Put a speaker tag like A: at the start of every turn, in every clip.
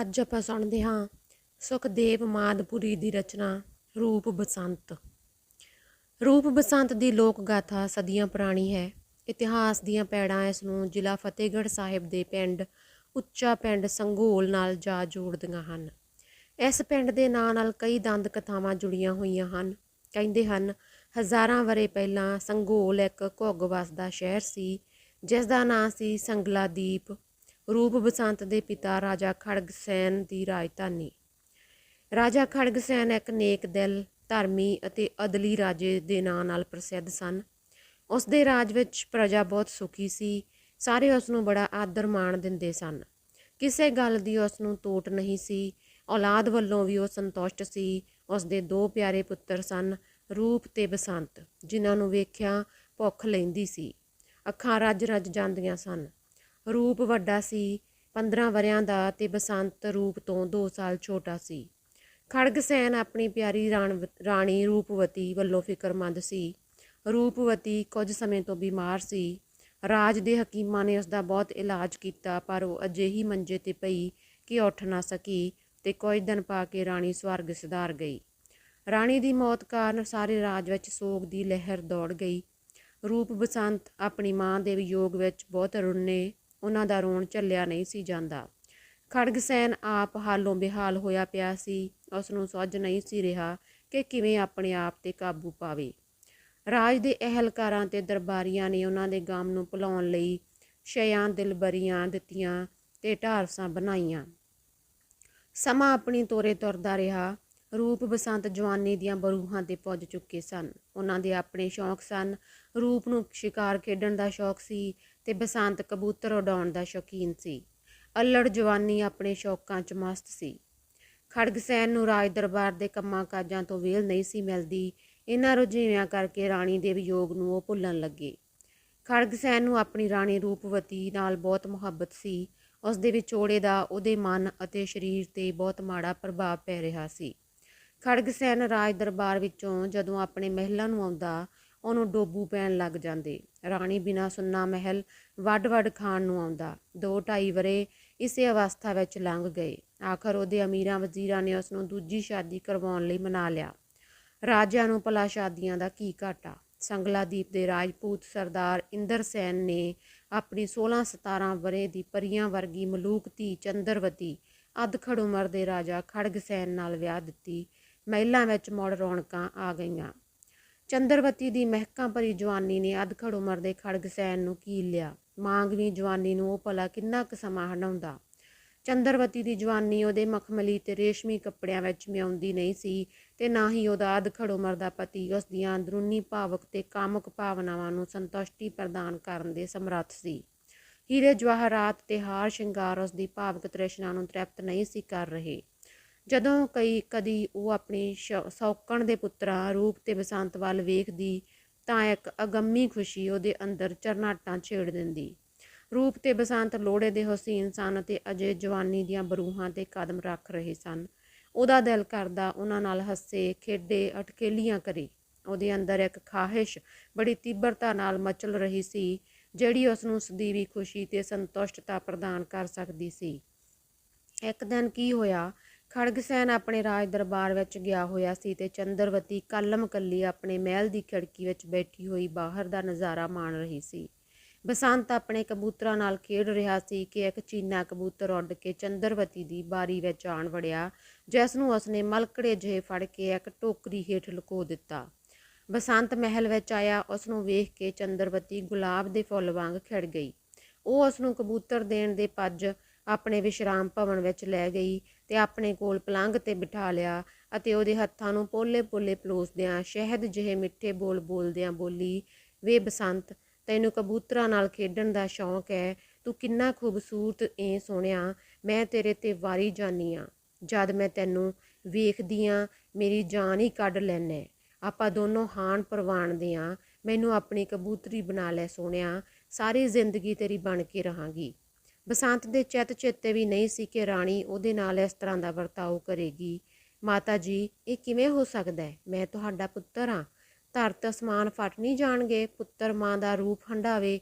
A: ਅੱਜ ਆਪਾਂ ਸੁਣਦੇ ਹਾਂ ਸੁਖਦੇਵ ਮਾਦਪੁਰੀ ਦੀ ਰਚਨਾ ਰੂਪ ਬਸੰਤ। ਰੂਪ ਬਸੰਤ ਦੀ ਲੋਕ ਗਾਥਾ ਸਦੀਆਂ ਪੁਰਾਣੀ ਹੈ। ਇਤਿਹਾਸ ਦੀਆਂ ਪੈੜਾਂ ਇਸ ਨੂੰ ਜ਼ਿਲ੍ਹਾ ਫਤਿਹਗੜ੍ਹ ਸਾਹਿਬ ਦੇ ਪਿੰਡ ਉੱਚਾ ਪਿੰਡ ਸੰਘੋਲ ਨਾਲ ਜਾ ਜੋੜਦੀਆਂ ਹਨ। ਇਸ ਪਿੰਡ ਦੇ ਨਾਂ ਨਾਲ ਕਈ ਦੰਦ ਕਥਾਵਾਂ ਜੁੜੀਆਂ ਹੋਈਆਂ ਹਨ। ਕਹਿੰਦੇ ਹਨ, ਹਜ਼ਾਰਾਂ ਵਰੇ ਪਹਿਲਾਂ ਸੰਘੋਲ ਇੱਕ ਘੁੱਗ ਵਸਦਾ ਸ਼ਹਿਰ ਸੀ ਜਿਸ ਦਾ ਨਾਂ ਸੀ ਸੰਗਲਾਦੀਪ। ਰੂਪ ਬਸੰਤ ਦੇ ਪਿਤਾ ਰਾਜਾ ਖੜਗਸੈਨ ਦੀ ਰਾਜਧਾਨੀ। ਰਾਜਾ ਖੜਗਸੈਨ ਇੱਕ ਨੇਕ ਦਿਲ, ਧਰਮੀ ਅਤੇ ਅਦਲੀ ਰਾਜੇ ਦੇ ਨਾਂ ਨਾਲ ਪ੍ਰਸਿੱਧ ਸਨ। ਉਸ ਦੇ ਰਾਜ ਵਿੱਚ ਪ੍ਰਜਾ ਬਹੁਤ ਸੁਖੀ ਸੀ। ਸਾਰੇ ਉਸ ਨੂੰ ਬੜਾ ਆਦਰ ਮਾਣ ਦਿੰਦੇ ਸਨ। ਕਿਸੇ ਗੱਲ ਦੀ ਉਸ ਨੂੰ ਤੋਟ ਨਹੀਂ ਸੀ। ਔਲਾਦ ਵੱਲੋਂ ਵੀ ਉਹ ਸੰਤੁਸ਼ਟ ਸੀ। ਉਸ ਦੇ ਦੋ ਪਿਆਰੇ ਪੁੱਤਰ ਸਨ, ਰੂਪ ਤੇ ਬਸੰਤ, ਜਿਨ੍ਹਾਂ ਨੂੰ ਵੇਖਿਆ ਭੁੱਖ ਲੈਂਦੀ ਸੀ। ਅੱਖਾਂ ਰੱਜ ਰੱਜ ਜਾਂਦੀਆਂ ਸਨ। ਰੂਪ ਵੱਡਾ ਸੀ 15 ਵਰਿਆਂ ਦਾ ਤੇ ਬਸੰਤ ਰੂਪ ਤੋਂ 2 ਸਾਲ ਛੋਟਾ ਸੀ। ਖੜਗਸੈਨ ਆਪਣੀ ਪਿਆਰੀ ਰਾਣ- ਰਾਣੀ ਰੂਪਵਤੀ ਵੱਲੋਂ ਫਿਕਰਮੰਦ ਸੀ। ਰੂਪਵਤੀ ਕੁਝ ਸਮੇਂ ਤੋਂ ਬਿਮਾਰ ਸੀ। ਰਾਜ ਦੇ ਹਕੀਮਾਂ ਨੇ ਉਸ ਦਾ ਬਹੁਤ ਇਲਾਜ ਕੀਤਾ, ਪਰ ਉਹ ਅਜਿਹੀ ਮੰਜੇ ਤੇ ਪਈ ਕਿ ਉੱਠ ਨਾ ਸਕੀ ਤੇ ਕੁਝ ਦਿਨ ਪਾ ਕੇ ਰਾਣੀ ਸਵਰਗ ਸਿਧਾਰ ਗਈ। ਰਾਣੀ ਦੀ ਮੌਤ ਕਾਰਨ ਸਾਰੇ ਰਾਜ ਵਿੱਚ ਸੋਗ ਦੀ ਲਹਿਰ ਦੌੜ ਗਈ। ਰੂਪ ਬਸੰਤ ਆਪਣੀ ਮਾਂ ਦੇ ਵਿਯੋਗ ਵਿੱਚ ਬਹੁਤ ਰੁੰਨੇ ਉਹਨਾਂ ਦਾ ਰੋਣ ਝੱਲਿਆ ਨਹੀਂ ਸੀ ਜਾਂਦਾ। ਖੜਗਸੈਨ ਆਪ ਹਾਲੋਂ ਬਿਹਾਲ ਹੋਇਆ ਪਿਆ ਸੀ। ਉਸ ਨੂੰ ਸੁੱਝ ਨਹੀਂ ਸੀ ਰਿਹਾ ਕਿ ਕਿਵੇਂ ਆਪਣੇ ਆਪ ਤੇ ਕਾਬੂ ਪਾਵੇ। ਰਾਜ ਦੇ ਅਹਿਲਕਾਰਾਂ ਤੇ ਦਰਬਾਰੀਆਂ ਨੇ ਉਹਨਾਂ ਦੇ ਗਮ ਨੂੰ ਭੁਲਾਉਣ ਲਈ ਸ਼ਿਆਂ ਦਿਲਬਰੀਆਂ ਦਿੱਤੀਆਂ ਤੇ ਢਾਰਸਾਂ ਬਣਾਈਆਂ। ਸਮਾਂ ਆਪਣੀ ਤੋਰੇ ਤੁਰਦਾ ਰਿਹਾ। ਰੂਪ ਬਸੰਤ ਜਵਾਨੀ ਦੀਆਂ ਬਰੂਹਾਂ ਤੇ ਪੁੱਜ ਚੁੱਕੇ ਸਨ। ਉਹਨਾਂ ਦੇ ਆਪਣੇ ਸ਼ੌਂਕ ਸਨ। ਰੂਪ ਨੂੰ ਸ਼ਿਕਾਰ ਖੇਡਣ ਦਾ ਸ਼ੌਕ ਸੀ। ਤੇ ਬਸੰਤ ਕਬੂਤਰ ਉਡਾਉਣ ਦਾ ਸ਼ੌਕੀਨ ਸੀ। ਅਲੜ ਜਵਾਨੀ ਆਪਣੇ ਸ਼ੌਕਾਂ 'ਚ ਮਸਤ ਸੀ। ਖੜਗਸੈਨ ਨੂੰ ਰਾਜ ਦਰਬਾਰ ਦੇ ਕੰਮਾਂ ਕਾਜਾਂ ਤੋਂ ਵੇਲ ਨਹੀਂ ਸੀ ਮਿਲਦੀ। ਇਹਨਾਂ ਰੁਝੇਵਿਆਂ ਕਰਕੇ ਰਾਣੀ ਦੇ ਵਿਯੋਗ ਨੂੰ ਉਹ ਭੁੱਲਣ ਲੱਗੇ। ਖੜਗਸੈਨ ਨੂੰ ਆਪਣੀ ਰਾਣੀ ਰੂਪਵਤੀ ਨਾਲ ਬਹੁਤ ਮੁਹੱਬਤ ਸੀ। ਉਸ ਦੇ ਵਿਛੋੜੇ ਦਾ ਉਹਦੇ ਮਨ ਅਤੇ ਸਰੀਰ ਤੇ ਬਹੁਤ ਮਾੜਾ ਪ੍ਰਭਾਵ ਪੈ ਰਿਹਾ ਸੀ। ਖੜਗਸੈਨ ਰਾਜ ਦਰਬਾਰ ਵਿੱਚੋਂ ਜਦੋਂ ਆਪਣੇ ਮਹਿਲਾਂ ਨੂੰ ਆਉਂਦਾ ਉਹਨੂੰ ਡੋਬੂ ਪੈਣ ਲੱਗ ਜਾਂਦੇ। ਰਾਣੀ ਬਿਨਾ ਸੁੰਨਾ ਮਹਿਲ ਵੱਡ-ਵੱਡ ਖਾਣ ਨੂੰ ਆਉਂਦਾ। ਦੋ ਢਾਈ ਵਰੇ ਇਸੇ ਅਵਸਥਾ ਵਿੱਚ ਲੰਘ ਗਏ। ਆਖਰ ਉਹਦੇ ਅਮੀਰਾਂ ਵਜ਼ੀਰਾਂ ਨੇ ਉਸ ਨੂੰ ਦੂਜੀ ਸ਼ਾਦੀ ਕਰਵਾਉਣ ਲਈ ਮਨਾ ਲਿਆ। ਰਾਜਿਆਂ ਨੂੰ ਭਲਾ ਸ਼ਾਦੀਆਂ ਦਾ ਕੀ ਘਾਟਾ। ਸੰਗਲਾਦੀਪ ਦੇ ਰਾਜਪੂਤ ਸਰਦਾਰ ਇੰਦਰ ਸੈਨ ਨੇ ਆਪਣੀ 16-17 ਵਰੇ ਦੀ ਪਰੀਆਂ ਵਰਗੀ ਮਲੂਕ ਧੀ ਚੰਦਰਵਤੀ ਅਧਖੜ ਉਮਰ ਦੇ ਰਾਜਾ ਖੜਗ ਸੈਨ ਨਾਲ ਵਿਆਹ ਦਿੱਤੀ। ਮਹਿਲਾਂ ਵਿੱਚ ਮੁੜ ਰੌਣਕਾਂ ਆ ਗਈਆਂ। ਚੰਦਰਵਤੀ ਦੀ ਮਹਿਕਾਂ ਭਰੀ ਜਵਾਨੀ ਨੇ ਅਧਖੜ ਉਮਰ ਦੇ ਖੜਗਸੈਨ ਨੂੰ ਕੀਲ ਲਿਆ? ਮਾਂਗਵੀ ਜਵਾਨੀ ਨੂੰ ਉਹ ਭਲਾ ਕਿੰਨਾ ਕੁ ਸਮਾਂ ਹੰਡਾਉਂਦਾ ਚੰਦਰਵਤੀ ਦੀ ਜਵਾਨੀ ਉਹਦੇ ਮਖਮਲੀ ਤੇ ਰੇਸ਼ਮੀ ਕੱਪੜਿਆਂ ਵਿੱਚ ਮਿਆਉਂਦੀ ਨਹੀਂ ਸੀ ਤੇ ਨਾ ਹੀ ਉਹਦਾ ਅਧਖੜ ਉਮਰ ਦਾ ਪਤੀ ਉਸ ਦੀਆਂ ਅੰਦਰੂਨੀ ਭਾਵਕ ਤੇ ਕਾਮਕ ਭਾਵਨਾਵਾਂ ਨੂੰ ਸੰਤੁਸ਼ਟੀ ਪ੍ਰਦਾਨ ਕਰਨ ਦੇ ਸਮਰੱਥ ਸੀ। ਹੀਰੇ ਜਵਾਹਰਾਤ ਤੇ ਹਾਰ ਸ਼ਿੰਗਾਰ ਉਸ ਦੀ ਭਾਵਕ ਤ੍ਰਿਸ਼ਨਾ ਨੂੰ ਤ੍ਰਿਪਤ ਨਹੀਂ ਸੀ ਕਰ ਰਹੇ। ਜਦੋਂ ਕਈ ਕਦੀ ਉਹ ਆਪਣੀ ਸੌਕਣ ਦੇ ਪੁੱਤਰਾਂ ਰੂਪ ਤੇ ਬਸੰਤ ਵੱਲ ਵੇਖਦੀ, ਤਾਂ ਇੱਕ ਅਗੰਮੀ ਖੁਸ਼ੀ ਉਹਦੇ ਅੰਦਰ ਚਰਨਾਟਾਂ ਛੇੜ ਦਿੰਦੀ। ਰੂਪ ਤੇ ਬਸੰਤ ਲੋੜੇ ਦੇ ਹੁਸੀਨ ਸਨ ਤੇ ਅਜੇ ਜਵਾਨੀ ਦੀਆਂ ਬਰੂਹਾਂ ਤੇ ਕਦਮ ਰੱਖ ਰਹੇ ਸਨ। ਉਹਦਾ ਦਿਲ ਕਰਦਾ ਉਹਨਾਂ ਨਾਲ ਹੱਸੇ, ਖੇਡੇ, ਅਟਕੇਲੀਆਂ ਕਰੇ। ਉਹਦੇ ਅੰਦਰ ਇੱਕ ਖਾਹਿਸ਼ ਬੜੀ ਤੀਬਰਤਾ ਨਾਲ ਮਚਲ ਰਹੀ ਸੀ, ਜਿਹੜੀ ਉਸ ਨੂੰ ਸਦੀਵੀ ਖੁਸ਼ੀ ਤੇ ਸੰਤੁਸ਼ਟਤਾ ਪ੍ਰਦਾਨ ਕਰ ਸਕਦੀ ਸੀ। ਇੱਕ ਦਿਨ ਕੀ ਹੋਇਆ ਖੜਗਸੈਨ ਆਪਣੇ ਰਾਜ ਦਰਬਾਰ ਵਿੱਚ ਗਿਆ ਹੋਇਆ ਸੀ ਤੇ ਚੰਦਰਵਤੀ ਕਲਮ ਕੱਲੀ ਆਪਣੇ ਮਹਿਲ ਦੀ ਖਿੜਕੀ ਵਿੱਚ ਬੈਠੀ ਹੋਈ ਬਾਹਰ ਦਾ ਨਜ਼ਾਰਾ ਮਾਣ ਰਹੀ ਸੀ। ਬਸੰਤ ਆਪਣੇ ਕਬੂਤਰਾਂ ਨਾਲ ਖੇਡ ਰਿਹਾ ਸੀ ਕਿ ਇੱਕ ਚੀਨਾ ਕਬੂਤਰ ਉੱਡ ਕੇ ਚੰਦਰਵਤੀ ਦੀ ਬਾਰੀ ਵਿੱਚ ਆਣ ਵੜਿਆ, ਜਿਸ ਨੂੰ ਉਸਨੇ ਮਲਕੜੇ ਜਿਹੇ ਫੜ ਕੇ ਇੱਕ ਟੋਕਰੀ ਹੇਠ ਲੁਕੋ ਦਿੱਤਾ। ਬਸੰਤ ਮਹਿਲ ਵਿੱਚ ਆਇਆ ਉਸ ਨੂੰ ਵੇਖ ਕੇ ਚੰਦਰਵਤੀ ਗੁਲਾਬ ਦੇ ਫੁੱਲ ਵਾਂਗ ਖਿੜ ਗਈ। ਉਹ ਉਸ ਨੂੰ ਕਬੂਤਰ ਦੇਣ ਦੇ ਪੱਜ ਆਪਣੇ ਵਿਸ਼ਰਾਮ ਭਵਨ ਵਿੱਚ ਲੈ ਗਈ ਤੇ ਆਪਣੇ ਕੋਲ ਪਲੰਘ ਤੇ ਬਿਠਾ ਲਿਆ ਅਤੇ ਉਹਦੇ ਹੱਥਾਂ ਨੂੰ ਪੋਲੇ-ਪੋਲੇ ਪਲੋਸਦਿਆਂ ਸ਼ਹਿਦ ਜਿਹੇ ਮਿੱਠੇ ਬੋਲ ਬੋਲਦਿਆਂ ਬੋਲੀ, ਵੇ ਬਸੰਤ, ਤੈਨੂੰ ਕਬੂਤਰਾਂ ਨਾਲ ਖੇਡਣ ਦਾ ਸ਼ੌਂਕ ਹੈ ਤੂੰ ਕਿੰਨਾ ਖੂਬਸੂਰਤ ਏ ਸੋਹਣਿਆ, ਮੈਂ ਤੇਰੇ ਤੇ ਵਾਰੀ ਜਾਨੀ ਆ। ਜਦ ਮੈਂ ਤੈਨੂੰ ਵੇਖਦੀ ਆ, ਮੇਰੀ ਜਾਨ ਹੀ ਕੱਢ ਲੈਨੇ ਆਪਾਂ ਦੋਨੋਂ ਹਾਨ ਪ੍ਰਵਾਨਦੇ ਆ। ਮੈਨੂੰ ਆਪਣੀ ਕਬੂਤਰੀ ਬਣਾ ਲੈ ਸੋਹਣਿਆ, ਸਾਰੀ ਜ਼ਿੰਦਗੀ ਤੇਰੀ ਬਣ ਕੇ ਰਹਾਂਗੀ। ਬਸੰਤ ਦੇ ਚਿੱਤ ਚੇਤੇ ਵੀ ਨਹੀਂ ਸੀ ਕਿ ਰਾਣੀ ਉਹਦੇ ਨਾਲ ਇਸ ਤਰ੍ਹਾਂ ਦਾ ਵਰਤਾਓ ਕਰੇਗੀ। ਮਾਤਾ ਜੀ, ਇਹ ਕਿਵੇਂ ਹੋ ਸਕਦਾ ਹੈ? ਮੈਂ ਤੁਹਾਡਾ ਪੁੱਤਰ ਹਾਂ। ਧਰਤ ਅਸਮਾਨ ਫਟ ਨਹੀਂ ਜਾਣਗੇ। ਪੁੱਤਰ ਮਾਂ ਦਾ ਰੂਪ ਹੰਡਾਵੇ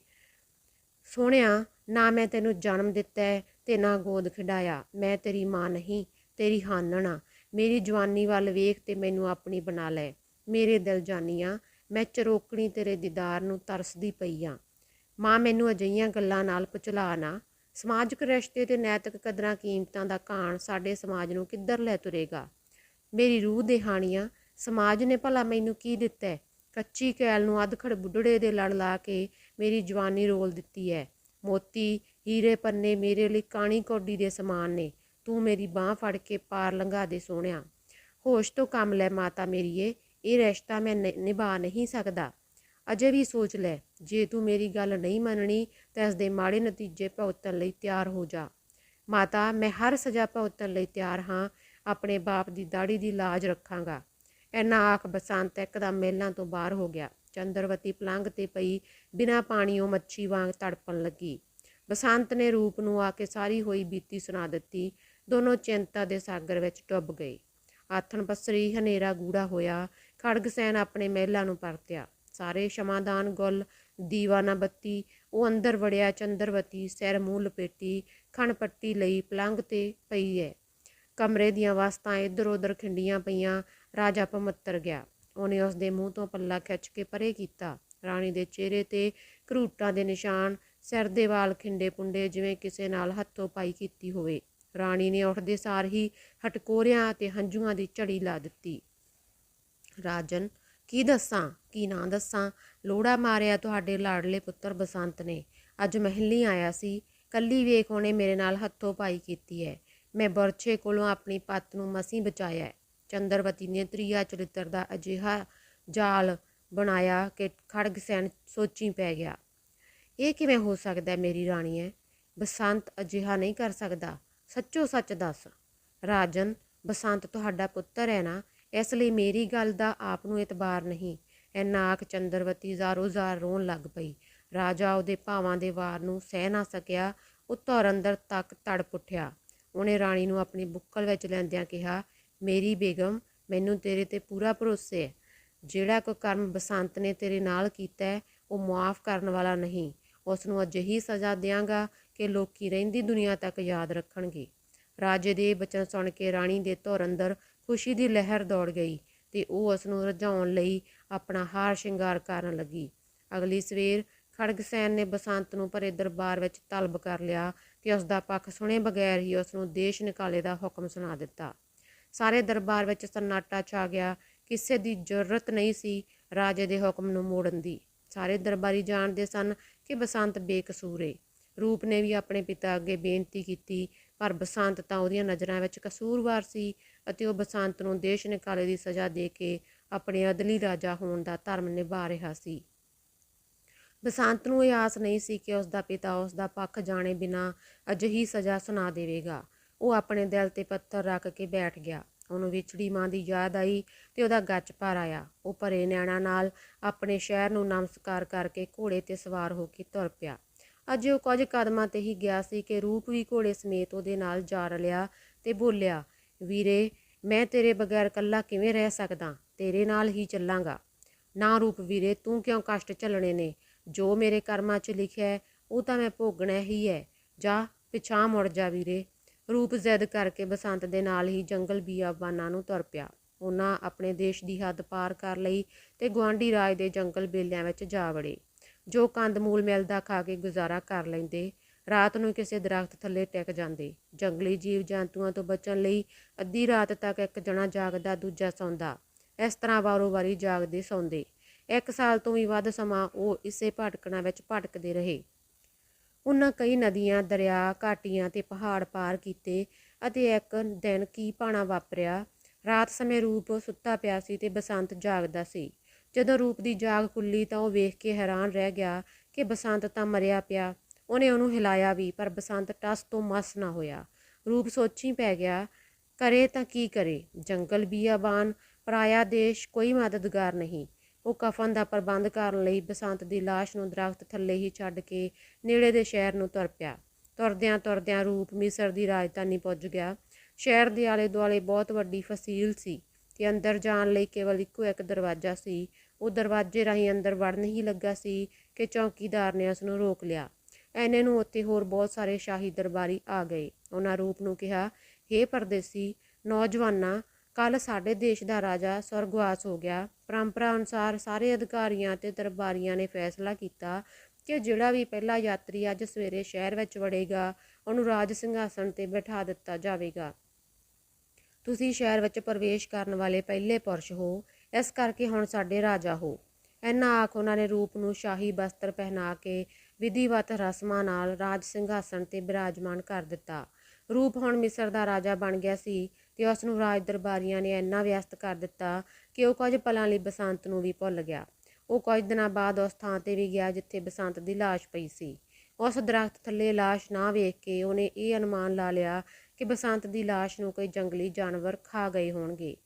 A: ਸੋਹਣਿਆ, ਨਾ ਮੈਂ ਤੈਨੂੰ ਜਨਮ ਦਿੱਤਾ ਤੇ ਨਾ ਗੋਦ ਖਿਡਾਇਆ। ਮੈਂ ਤੇਰੀ ਮਾਂ ਨਹੀਂ, ਤੇਰੀ ਹਾਨਣ ਆ ਮੇਰੀ ਜਵਾਨੀ ਵੱਲ ਵੇਖ ਤੇ ਮੈਨੂੰ ਆਪਣੀ ਬਣਾ ਲੈ। ਮੇਰੇ ਦਿਲ ਜਾਨੀਆਂ, ਮੈਂ ਚਰੋਕਣੀ ਤੇਰੇ ਦੀਦਾਰ ਨੂੰ ਤਰਸਦੀ ਪਈ ਆ ਮਾਂ, ਮੈਨੂੰ ਅਜਿਹੀਆਂ ਗੱਲਾਂ ਨਾਲ ਪੁਚਲਾ ਨਾ। ਸਮਾਜਿਕ ਰਿਸ਼ਤੇ ਤੇ ਨੈਤਿਕ ਕਦਰਾਂ ਕੀਮਤਾਂ ਦਾ ਕਾਣ ਸਾਡੇ ਸਮਾਜ ਨੂੰ ਕਿੱਧਰ ਲੈ ਤੁਰੇਗਾ? ਮੇਰੀ ਰੂਹ ਦੇ ਹਾਣੀਆਂ, ਸਮਾਜ ਨੇ ਭਲਾ ਮੈਨੂੰ ਕੀ ਦਿੱਤਾ ਕੱਚੀ ਕੈਲ ਨੂੰ ਅਧਖੜ ਬੁੱਢੜੇ ਦੇ ਲੜ ਲਾ ਕੇ ਮੇਰੀ ਜਵਾਨੀ ਰੋਲ ਦਿੱਤੀ ਹੈ। ਮੋਤੀ, ਹੀਰੇ ਪੰਨੇ ਮੇਰੇ ਲਈ ਕਾਣੀ ਕੌਡੀ ਦੇ ਸਮਾਨ ਨੇ। ਤੂੰ ਮੇਰੀ ਬਾਹ ਫੜ ਕੇ ਪਾਰ ਲੰਘਾ ਦੇ ਸੋਹਣਿਆ। ਹੋਸ਼ ਤੋਂ ਕੰਮ ਲੈ ਮਾਤਾ ਮੇਰੀਏ, ਇਹ ਰਿਸ਼ਤਾ ਮੈਂ ਨਿ- ਨਿਭਾ ਨਹੀਂ ਸਕਦਾ। ਅਜੇ ਵੀ ਸੋਚ ਲੈ, ਜੇ ਤੂੰ ਮੇਰੀ ਗੱਲ ਨਹੀਂ ਮੰਨਣੀ ਤਾਂ ਇਸ ਦੇ ਮਾੜੇ ਨਤੀਜੇ ਭੁਗਤਣ ਲਈ ਤਿਆਰ ਹੋ ਜਾ। ਮਾਤਾ, ਮੈਂ ਹਰ ਸਜ਼ਾ ਭੁਗਤਣ ਲਈ ਤਿਆਰ ਹਾਂ, ਆਪਣੇ ਬਾਪ ਦੀ ਦਾੜੀ ਦੀ ਲਾਜ ਰੱਖਾਂਗਾ। ਐਨਾ ਆਖ ਬਸੰਤ ਇੱਕਦਮ ਮਹਿਲਾਂ ਤੋਂ ਬਾਹਰ ਹੋ ਗਿਆ। ਚੰਦਰਵਤੀ ਪਲੰਘ ਤੇ ਪਈ ਬਿਨਾਂ ਪਾਣੀਓਂ ਮੱਛੀ ਵਾਂਗ ਤੜਪਣ ਲੱਗੀ। ਬਸੰਤ ਨੇ ਰੂਪ ਨੂੰ ਆ ਕੇ ਸਾਰੀ ਹੋਈ ਬੀਤੀ ਸੁਣਾ ਦਿੱਤੀ। ਦੋਨੋਂ ਚਿੰਤਾ ਦੇ ਸਾਗਰ ਵਿੱਚ ਡੁੱਬ ਗਏ। ਆਥਣ ਪਸਰੀ ਹਨੇਰਾ ਗੂੜਾ ਹੋਇਆ। ਖੜਗਸੈਨ ਆਪਣੇ ਮਹਿਲਾਂ ਨੂੰ ਪਰਤਿਆ। ਸਾਰੇ ਸ਼ਮਾਦਾਨ ਗੁੱਲ, ਦੀਵਾਨਾ ਬੱਤੀ, ਉਹ ਅੰਦਰ ਵੜਿਆ ਚੰਦਰਵਤੀ, ਸਿਰ ਮੂੰਹ ਲਪੇਟੀ ਖਣਪੱਟੀ ਲਈ ਪਲੰਘ ਤੇ ਪਈ ਹੈ ਕਮਰੇ ਦੀਆਂ ਵਸਤਾਂ ਇੱਧਰ ਉੱਧਰ ਖਿੰਡੀਆਂ ਪਈਆਂ, ਰਾਜਾ ਪਮੱਤਰ ਗਿਆ। ਉਹਨੇ ਉਸ ਦੇ ਮੂੰਹ ਤੋਂ ਪੱਲਾ ਖਿੱਚ ਕੇ ਪਰੇ ਕੀਤਾ। ਰਾਣੀ ਦੇ ਚਿਹਰੇ ਤੇ ਕਰੂਟਾਂ ਦੇ ਨਿਸ਼ਾਨ, ਸਿਰ ਦੇ ਵਾਲ ਖਿੰਡੇ ਪੁੰਡੇ ਜਿਵੇਂ ਕਿਸੇ ਨਾਲ ਹੱਥੋਂ ਪਾਈ ਕੀਤੀ ਹੋਵੇ। ਰਾਣੀ ਨੇ ਉੱਠਦੇ ਸਾਰ ਹੀ ਹਟਕੋਰਿਆਂ ਤੇ ਹੰਝੂਆਂ ਦੀ ਝੜੀ ਲਾ ਦਿੱਤੀ। ਰਾਜਨ ਕੀ ਦੱਸਾਂ, ਕੀ ਨਾ ਦੱਸਾਂ? ਲੋੜਾ ਮਾਰਿਆ ਤੁਹਾਡੇ ਲਾਡਲੇ ਪੁੱਤਰ ਬਸੰਤ ਨੇ। ਅੱਜ ਮਹਿਲੀ ਆਇਆ ਸੀ। ਕੱਲੀ ਵੇਖ ਉਹਨੇ ਮੇਰੇ ਨਾਲ ਹੱਥੋਂ ਪਾਈ ਕੀਤੀ ਹੈ ਮੈਂ ਬਰਛੇ ਕੋਲੋਂ ਆਪਣੀ ਪੱਤ ਨੂੰ ਮਸੀਂ ਬਚਾਇਆ ਚੰਦਰਵਤੀ ਨੇ ਤ੍ਰਿਆ ਚਰਿੱਤਰ ਦਾ ਅਜਿਹਾ ਜਾਲ ਬਣਾਇਆ ਕਿ ਖੜਗ ਸੈਨ ਸੋਚੀ ਪੈ ਗਿਆ। ਇਹ ਕਿਵੇਂ ਹੋ ਸਕਦਾ ਮੇਰੀ ਰਾਣੀ ਹੈ ਬਸੰਤ ਅਜਿਹਾ ਨਹੀਂ ਕਰ ਸਕਦਾ। ਸੱਚੋ ਸੱਚ ਦੱਸ। ਰਾਜਨ, ਬਸੰਤ ਤੁਹਾਡਾ ਪੁੱਤਰ ਹੈ ਨਾ? ਇਸ ਲਈ ਮੇਰੀ ਗੱਲ ਦਾ ਆਪ ਨੂੰ ਇਤਬਾਰ ਨਹੀਂ। ਐਨਾ ਨਾਕ ਚੰਦਰਵਤੀ ਜ਼ਾਰੋ ਜ਼ਾਰ ਰੋਣ ਲੱਗ ਪਈ। ਰਾਜਾ ਉਹਦੇ ਭਾਵਾਂ ਦੇ ਵਾਰ ਨੂੰ ਸਹਿ ਨਾ ਸਕਿਆ ਉਹ ਧੌਰ ਅੰਦਰ ਤੱਕ ਤੜਪ ਉੱਠਿਆ। ਉਹਨੇ ਰਾਣੀ ਨੂੰ ਆਪਣੀ ਬੁੱਕਲ ਵਿੱਚ ਲੈਂਦਿਆਂ ਕਿਹਾ, ਮੇਰੀ ਬੇਗਮ, ਮੈਨੂੰ ਤੇਰੇ ਤੇ ਪੂਰਾ ਭਰੋਸਾ ਹੈ। ਜਿਹੜਾ ਕੋਈ ਕਰਮ ਬਸੰਤ ਨੇ ਤੇਰੇ ਨਾਲ ਕੀਤਾ ਹੈ, ਉਹ ਮੁਆਫ ਕਰਨ ਵਾਲਾ ਨਹੀਂ। ਉਸ ਨੂੰ ਅਜਿਹੀ ਸਜ਼ਾ ਦਿਆਂਗਾ ਕਿ ਲੋਕੀ ਰਹਿੰਦੀ ਦੁਨੀਆ ਤੱਕ ਯਾਦ ਰੱਖਣਗੇ। ਰਾਜੇ ਦੇ ਬਚਨ ਸੁਣ ਕੇ ਰਾਣੀ ਦੇ ਧੁਰ ਅੰਦਰ ਖੁਸ਼ੀ ਦੀ ਲਹਿਰ ਦੌੜ ਗਈ ਤੇ ਉਹ ਉਸ ਨੂੰ ਰਜਾਉਣ ਲਈ ਆਪਣਾ ਹਾਰ ਸ਼ਿੰਗਾਰ ਕਰਨ ਲੱਗੀ। ਅਗਲੀ ਸਵੇਰ ਖੜਗਸੈਨ ਨੇ ਬਸੰਤ ਨੂੰ ਭਰੇ ਦਰਬਾਰ ਵਿੱਚ ਤਲਬ ਕਰ ਲਿਆ ਤੇ ਉਸ ਦਾ ਪੱਖ ਸੁਣੇ ਬਗੈਰ ਹੀ ਉਸ ਨੂੰ ਦੇਸ਼ ਨਿਕਾਲੇ ਦਾ ਹੁਕਮ ਸੁਣਾ ਦਿੱਤਾ। ਸਾਰੇ ਦਰਬਾਰ ਵਿੱਚ ਸਨਾਟਾ ਛਾ ਗਿਆ। ਕਿਸੇ ਦੀ ਜ਼ਰੂਰਤ ਨਹੀਂ ਸੀ ਰਾਜੇ ਦੇ ਹੁਕਮ ਨੂੰ ਮੋੜਨ ਦੀ। ਸਾਰੇ ਦਰਬਾਰੀ ਜਾਣਦੇ ਸਨ ਕਿ ਬਸੰਤ ਬੇਕਸੂਰ ਏ। ਰੂਪ ਨੇ ਵੀ ਆਪਣੇ ਪਿਤਾ ਅੱਗੇ ਬੇਨਤੀ ਕੀਤੀ, ਪਰ ਬਸੰਤ ਤਾਂ ਉਹਦੀਆਂ ਨਜ਼ਰਾਂ ਵਿੱਚ ਕਸੂਰਵਾਰ ਸੀ ਅਤੇ ਉਹ ਬਸੰਤ ਨੂੰ ਦੇਸ਼ ਨਿਕਾਲੇ ਦੀ ਸਜ਼ਾ ਦੇ ਕੇ ਆਪਣੇ ਅਦਲੀ ਰਾਜਾ ਹੋਣ ਦਾ ਧਰਮ ਨਿਭਾ ਰਿਹਾ ਸੀ। ਬਸੰਤ ਨੂੰ ਇਹ ਆਸ ਨਹੀਂ ਸੀ ਕਿ ਉਸ ਦਾ ਪਿਤਾ ਉਸ ਦਾ ਪੱਖ ਜਾਣੇ ਬਿਨਾ ਅਜਿਹੀ ਸਜ਼ਾ ਸੁਣਾ ਦੇਵੇਗਾ। ਉਹ ਆਪਣੇ ਦਿਲ ਤੇ ਪੱਥਰ ਰੱਖ ਕੇ ਬੈਠ ਗਿਆ। ਉਹਨੂੰ ਵਿਛੜੀ ਮਾਂ ਦੀ ਯਾਦ ਆਈ ਤੇ ਉਹਦਾ ਗੱਚ ਭਰ ਆਇਆ। ਉਹ ਭਰੇ ਨੈਣਾ ਨਾਲ ਆਪਣੇ ਸ਼ਹਿਰ ਨੂੰ ਨਮਸਕਾਰ ਕਰਕੇ ਘੋੜੇ ਤੇ ਸਵਾਰ ਹੋ ਕੇ ਤੁਰ ਪਿਆ। ਅਜੇ ਉਹ ਕੁਝ ਕਦਮਾਂ ਤੇ ਹੀ ਗਿਆ ਸੀ ਕਿ ਰੂਪ ਵੀ ਘੋੜੇ ਸਮੇਤ ਉਹਦੇ ਨਾਲ ਜਾ ਰਲਿਆ ਤੇ ਬੋਲਿਆ ਵੀਰੇ, ਮੈਂ ਤੇਰੇ ਬਗੈਰ ਇਕੱਲਾ ਕਿਵੇਂ ਰਹਿ ਸਕਦਾ? ਤੇਰੇ ਨਾਲ ਹੀ ਚੱਲਾਂਗਾ। ਨਾ ਰੂਪ ਵੀਰੇ, ਤੂੰ ਕਿਉਂ ਕਸ਼ਟ ਝੱਲਣੇ ਨੇ? ਜੋ ਮੇਰੇ ਕਰਮਾਂ 'ਚ ਲਿਖਿਆ ਹੈ, ਉਹ ਤਾਂ ਮੈਂ ਭੋਗਣਾ ਹੀ ਹੈ। ਜਾ ਪਿਛਾਂ ਮੁੜ ਜਾ ਵੀਰੇ। ਰੂਪ ਜ਼ੈਦ ਕਰਕੇ ਬਸੰਤ ਦੇ ਨਾਲ ਹੀ ਜੰਗਲ ਬੀਆਬਾਨਾਂ ਨੂੰ ਤੁਰ ਪਿਆ। ਉਹਨਾਂ ਆਪਣੇ ਦੇਸ਼ ਦੀ ਹੱਦ ਪਾਰ ਕਰ ਲਈ ਤੇ ਗੁਆਂਢੀ ਰਾਜ ਦੇ ਜੰਗਲ ਬੇਲਿਆਂ ਵਿੱਚ ਜਾ ਵੜੇ। ਜੋ ਕੰਦਮੂਲ ਮਿਲਦਾ ਖਾ ਕੇ ਗੁਜ਼ਾਰਾ ਕਰ ਲੈਂਦੇ ਰਾਤ ਨੂੰ ਕਿਸੇ ਦਰਖਤ ਥੱਲੇ ਟਿਕ ਜਾਂਦੇ। ਜੰਗਲੀ ਜੀਵ ਜੰਤੂਆਂ ਤੋਂ ਬਚਣ ਲਈ ਅੱਧੀ ਰਾਤ ਤੱਕ ਇੱਕ ਜਣਾ ਜਾਗਦਾ, ਦੂਜਾ ਸੌਂਦਾ। ਇਸ ਤਰ੍ਹਾਂ ਵਾਰੋ-ਵਾਰੀ ਜਾਗਦੇ ਸੌਂਦੇ। ਇੱਕ ਸਾਲ ਤੋਂ ਵੀ ਵੱਧ ਸਮਾਂ ਉਹ ਇਸੇ ਭਟਕਣਾ ਵਿੱਚ ਭਟਕਦੇ ਰਹੇ। ਉਹਨਾਂ ਕਈ ਨਦੀਆਂ, ਦਰਿਆ ਘਾਟੀਆਂ ਤੇ ਪਹਾੜ ਪਾਰ ਕੀਤੇ ਅਤੇ ਇੱਕ ਦਿਨ ਕੀ ਪਾਣਾ ਵਾਪਰਿਆ? ਰਾਤ ਸਮੇਂ ਰੂਪ ਸੁੱਤਾ ਪਿਆ ਸੀ ਤੇ ਬਸੰਤ ਜਾਗਦਾ ਸੀ। ਜਦੋਂ ਰੂਪ ਦੀ ਜਾਗ ਖੁੱਲੀ ਤਾਂ ਉਹ ਵੇਖ ਕੇ ਹੈਰਾਨ ਰਹਿ ਗਿਆ ਕਿ ਬਸੰਤ ਤਾਂ ਮਰਿਆ ਪਿਆ। ਉਹਨੇ ਉਹਨੂੰ ਹਿਲਾਇਆ ਵੀ, ਪਰ ਬਸੰਤ ਟਸ ਤੋਂ ਮਸ ਨਾ ਹੋਇਆ। ਰੂਪ ਸੋਚੀ ਪੈ ਗਿਆ, ਕਰੇ ਤਾਂ ਕੀ ਕਰੇ? ਜੰਗਲ ਬੀਆਬਾਨ, ਪਰਾਇਆ ਦੇਸ਼ ਕੋਈ ਮਦਦਗਾਰ ਨਹੀਂ। ਉਹ ਕਫਨ ਦਾ ਪ੍ਰਬੰਧ ਕਰਨ ਲਈ ਬਸੰਤ ਦੀ ਲਾਸ਼ ਨੂੰ ਦਰਖਤ ਥੱਲੇ ਹੀ ਛੱਡ ਕੇ ਨੇੜੇ ਦੇ ਸ਼ਹਿਰ ਨੂੰ ਤੁਰ ਪਿਆ। ਤੁਰਦਿਆਂ ਤੁਰਦਿਆਂ ਰੂਪ ਮਿਸਰ ਦੀ ਰਾਜਧਾਨੀ ਪੁੱਜ ਗਿਆ। ਸ਼ਹਿਰ ਦੇ ਆਲੇ ਦੁਆਲੇ ਬਹੁਤ ਵੱਡੀ ਫਸੀਲ ਸੀ ਤੇ ਅੰਦਰ ਜਾਣ ਲਈ ਕੇਵਲ ਇੱਕੋ ਇੱਕ ਦਰਵਾਜ਼ਾ ਸੀ। ਉਹ ਦਰਵਾਜ਼ੇ ਰਾਹੀਂ ਅੰਦਰ ਵੜਨ ਹੀ ਲੱਗਾ ਸੀ ਕਿ ਚੌਕੀਦਾਰ ਨੇ ਉਸ ਨੂੰ ਰੋਕ ਲਿਆ। ਐਨੇ ਨੂੰ ਉੱਥੇ ਹੋਰ ਬਹੁਤ ਸਾਰੇ ਸ਼ਾਹੀ ਦਰਬਾਰੀ ਆ ਗਏ। ਉਹਨਾਂ ਰੂਪ ਨੂੰ ਕਿਹਾ, ਹੇ ਪਰਦੇਸੀ, ਨੌਜਵਾਨਾਂ ਕੱਲ ਸਾਡੇ ਦੇਸ਼ ਦਾ ਰਾਜਾ ਸਵਰਗਵਾਸ ਹੋ ਗਿਆ। ਪਰੰਪਰਾ ਅਨੁਸਾਰ ਸਾਰੇ ਅਧਿਕਾਰੀਆਂ ਤੇ ਦਰਬਾਰੀਆਂ ਨੇ ਫੈਸਲਾ ਕੀਤਾ ਕਿ ਜਿਹੜਾ ਵੀ ਪਹਿਲਾ ਯਾਤਰੀ ਅੱਜ ਸਵੇਰੇ ਸ਼ਹਿਰ ਵਿੱਚ ਵੜੇਗਾ, ਉਹਨੂੰ ਰਾਜ ਸਿੰਘਾਸਣ ਤੇ ਬਿਠਾ ਦਿੱਤਾ ਜਾਵੇਗਾ। ਤੁਸੀਂ ਸ਼ਹਿਰ ਵਿੱਚ ਪ੍ਰਵੇਸ਼ ਕਰਨ ਵਾਲੇ ਪਹਿਲੇ ਪੁਰਸ਼ ਹੋ, ਇਸ ਕਰਕੇ ਹੁਣ ਸਾਡੇ ਰਾਜਾ ਹੋ। ਇੰਨਾ ਆਖ ਉਹਨਾਂ ਨੇ ਰੂਪ ਨੂੰ ਸ਼ਾਹੀ ਬਸਤਰ ਪਹਿਨਾ ਕੇ ਵਿਧੀਵਤ ਰਸਮਾਂ ਨਾਲ ਰਾਜ ਸਿੰਘਾਸਣ ਤੇ ਬਿਰਾਜਮਾਨ ਕਰ ਦਿੱਤਾ। ਰੂਪ ਹੁਣ ਮਿਸਰ ਦਾ ਰਾਜਾ ਬਣ ਗਿਆ ਸੀ ਤੇ ਉਸ ਨੂੰ ਰਾਜ ਦਰਬਾਰੀਆਂ ਨੇ ਇੰਨਾ ਵਿਅਸਤ ਕਰ ਦਿੱਤਾ ਕਿ ਉਹ ਕੁਝ ਪਲਾਂ ਲਈ ਬਸੰਤ ਨੂੰ ਵੀ ਭੁੱਲ ਗਿਆ। ਉਹ ਕੁਝ ਦਿਨਾਂ ਬਾਅਦ ਉਸ ਥਾਂ ਤੇ ਵੀ ਗਿਆ ਜਿੱਥੇ ਬਸੰਤ ਦੀ ਲਾਸ਼ ਪਈ ਸੀ। ਉਸ ਦਰਖਤ ਥੱਲੇ ਲਾਸ਼ ਨਾ ਵੇਖ ਕੇ ਉਹਨੇ ਇਹ ਅਨੁਮਾਨ ਲਾ ਲਿਆ ਕਿ ਬਸੰਤ ਦੀ ਲਾਸ਼ ਨੂੰ ਕੋਈ ਜੰਗਲੀ ਜਾਨਵਰ ਖਾ ਗਏ ਹੋਣਗੇ।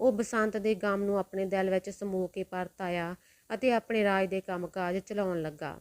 A: ਉਹ ਬਸੰਤ ਦੇ ਗਮ ਨੂੰ ਆਪਣੇ ਦਿਲ ਵਿੱਚ ਸਮੋ ਕੇ ਪਰਤ ਆਇਆ ਅਤੇ ਆਪਣੇ ਰਾਜ ਦੇ ਕੰਮਕਾਜ ਚਲਾਉਣ ਲੱਗਾ।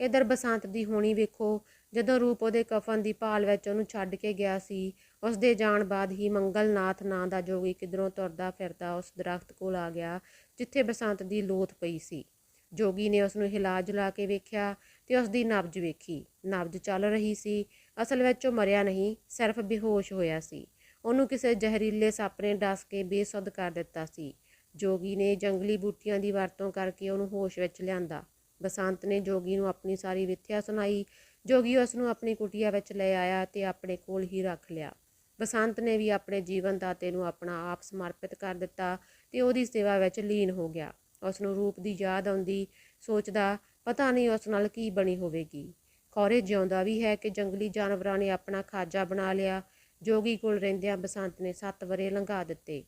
A: ਇਧਰ ਬਸੰਤ ਦੀ ਹੋਣੀ ਵੇਖੋ, ਜਦੋਂ ਰੂਪ ਉਹਦੇ ਕਫਨ ਦੀ ਭਾਲ ਵਿੱਚ ਉਹਨੂੰ ਛੱਡ ਕੇ ਗਿਆ ਸੀ ਉਸ ਦੇ ਜਾਣ ਬਾਅਦ ਹੀ ਮੰਗਲਨਾਥ ਨਾਂ ਦਾ ਜੋਗੀ ਕਿਧਰੋਂ ਤੁਰਦਾ ਫਿਰਦਾ ਉਸ ਦਰਖਤ ਕੋਲ ਆ ਗਿਆ, ਜਿੱਥੇ ਬਸੰਤ ਦੀ ਲੋਥ ਪਈ ਸੀ। ਜੋਗੀ ਨੇ ਉਸ ਨੂੰ ਹਿਲਾ ਜੁਲਾ ਕੇ ਵੇਖਿਆ ਤੇ ਉਸ ਦੀ ਨਬਜ ਵੇਖੀ। ਨਬਜ ਚੱਲ ਰਹੀ ਸੀ, ਅਸਲ ਵਿੱਚ ਉਹ ਮਰਿਆ ਨਹੀਂ, ਸਿਰਫ ਬੇਹੋਸ਼ ਹੋਇਆ ਸੀ। ਉਹਨੂੰ ਕਿਸੇ ਜ਼ਹਿਰੀਲੇ ਸੱਪ ਨੇ ਡਸ ਕੇ ਬੇਸੁੱਧ ਕਰ ਦਿੱਤਾ ਸੀ। ਜੋਗੀ ਨੇ ਜੰਗਲੀ ਬੂਟੀਆਂ ਦੀ ਵਰਤੋਂ ਕਰਕੇ ਉਹਨੂੰ ਹੋਸ਼ ਵਿੱਚ ਲਿਆਂਦਾ। ਬਸੰਤ ਨੇ ਜੋਗੀ ਨੂੰ ਆਪਣੀ ਸਾਰੀ ਵਿਥਿਆ ਸੁਣਾਈ। ਜੋਗੀ ਉਸ ਨੂੰ ਆਪਣੀ ਕੁਟੀਆ ਵਿੱਚ ਲੈ ਆਇਆ ਤੇ ਆਪਣੇ ਕੋਲ ਹੀ ਰੱਖ ਲਿਆ। ਬਸੰਤ ਨੇ ਵੀ ਆਪਣੇ ਜੀਵਨ ਦਾਤੇ ਨੂੰ ਆਪਣਾ ਆਪ ਸਮਰਪਿਤ ਕਰ ਦਿੱਤਾ ਤੇ ਉਹਦੀ ਸੇਵਾ ਵਿੱਚ ਲੀਨ ਹੋ ਗਿਆ। ਉਸ ਨੂੰ ਰੂਪ ਦੀ ਯਾਦ ਆਉਂਦੀ, ਸੋਚਦਾ, ਪਤਾ ਨਹੀਂ ਉਸ ਨਾਲ ਕੀ ਬਣੀ ਹੋਵੇਗੀ। ਖੌਰੇ ਜਿਉਂਦਾ ਵੀ ਹੈ ਕਿ ਜੰਗਲੀ ਜਾਨਵਰਾਂ ਨੇ ਆਪਣਾ ਖਾਜਾ ਬਣਾ ਲਿਆ। ਜੋਗੀ ਕੋਲ ਰਹਿੰਦਿਆਂ ਬਸੰਤ ਨੇ 7 ਵਰੇ ਲੰਘਾ ਦਿੱਤੇ।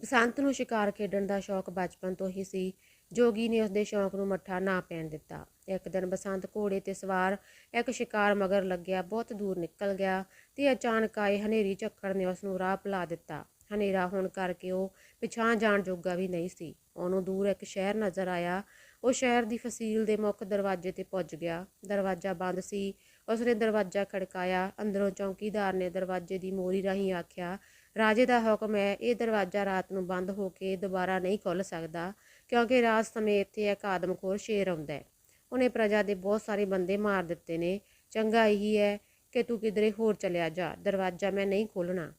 A: ਬਸੰਤ ਨੂੰ ਸ਼ਿਕਾਰ ਖੇਡਣ ਦਾ ਸ਼ੌਕ ਬਚਪਨ ਤੋਂ ਹੀ ਸੀ। ਜੋਗੀ ਨੇ ਉਸਦੇ ਸ਼ੌਕ ਨੂੰ ਮੱਠਾ ਨਾ ਪੈਣ ਦਿੱਤਾ। ਇੱਕ ਦਿਨ ਬਸੰਤ ਘੋੜੇ ਤੇ ਸਵਾਰ ਇੱਕ ਸ਼ਿਕਾਰ ਮਗਰ ਲੱਗਿਆ, ਬਹੁਤ ਦੂਰ ਨਿਕਲ ਗਿਆ ਤੇ ਅਚਾਨਕ ਆਏ ਹਨੇਰੀ ਝੱਖੜ ਨੇ ਉਸ ਨੂੰ ਰਾਹ ਭੁਲਾ ਦਿੱਤਾ। ਹਨੇਰਾ ਹੋਣ ਕਰਕੇ ਉਹ ਪਿਛਾਂ ਜਾਣ ਜੋਗਾ ਵੀ ਨਹੀਂ ਸੀ। ਉਹਨੂੰ ਦੂਰ ਇੱਕ ਸ਼ਹਿਰ ਨਜ਼ਰ ਆਇਆ। ਉਹ ਸ਼ਹਿਰ ਦੀ ਫਸੀਲ ਦੇ ਮੁੱਖ ਦਰਵਾਜ਼ੇ ਤੇ ਪੁੱਜ ਗਿਆ। ਦਰਵਾਜ਼ਾ ਬੰਦ ਸੀ। ਉਸਨੇ ਦਰਵਾਜ਼ਾ ਖੜਕਾਇਆ। ਅੰਦਰੋਂ ਚੌਕੀਦਾਰ ਨੇ ਦਰਵਾਜ਼ੇ ਦੀ ਮੋਰੀ ਰਾਹੀਂ ਆਖਿਆ, ਰਾਜੇ ਦਾ ਹੁਕਮ ਹੈ, ਇਹ ਦਰਵਾਜ਼ਾ ਰਾਤ ਨੂੰ ਬੰਦ ਹੋ ਕੇ ਦੁਬਾਰਾ ਨਹੀਂ ਖੁੱਲ ਸਕਦਾ। ਕਿਉਂਕਿ ਰਾਤ ਸਮੇਂ ਇੱਥੇ ਇੱਕ ਆਦਮਖੋਰ ਸ਼ੇਰ ਆਉਂਦਾ ਹੈ। ਉਹਨੇ ਪ੍ਰਜਾ ਦੇ ਬਹੁਤ ਸਾਰੇ ਬੰਦੇ ਮਾਰ ਦਿੱਤੇ ਨੇ। ਚੰਗਾ ਇਹੀ ਹੈ ਕਿ ਤੂੰ ਕਿਧਰੇ ਹੋਰ ਚਲਿਆ ਜਾ। ਦਰਵਾਜ਼ਾ ਮੈਂ ਨਹੀਂ ਖੋਲਣਾ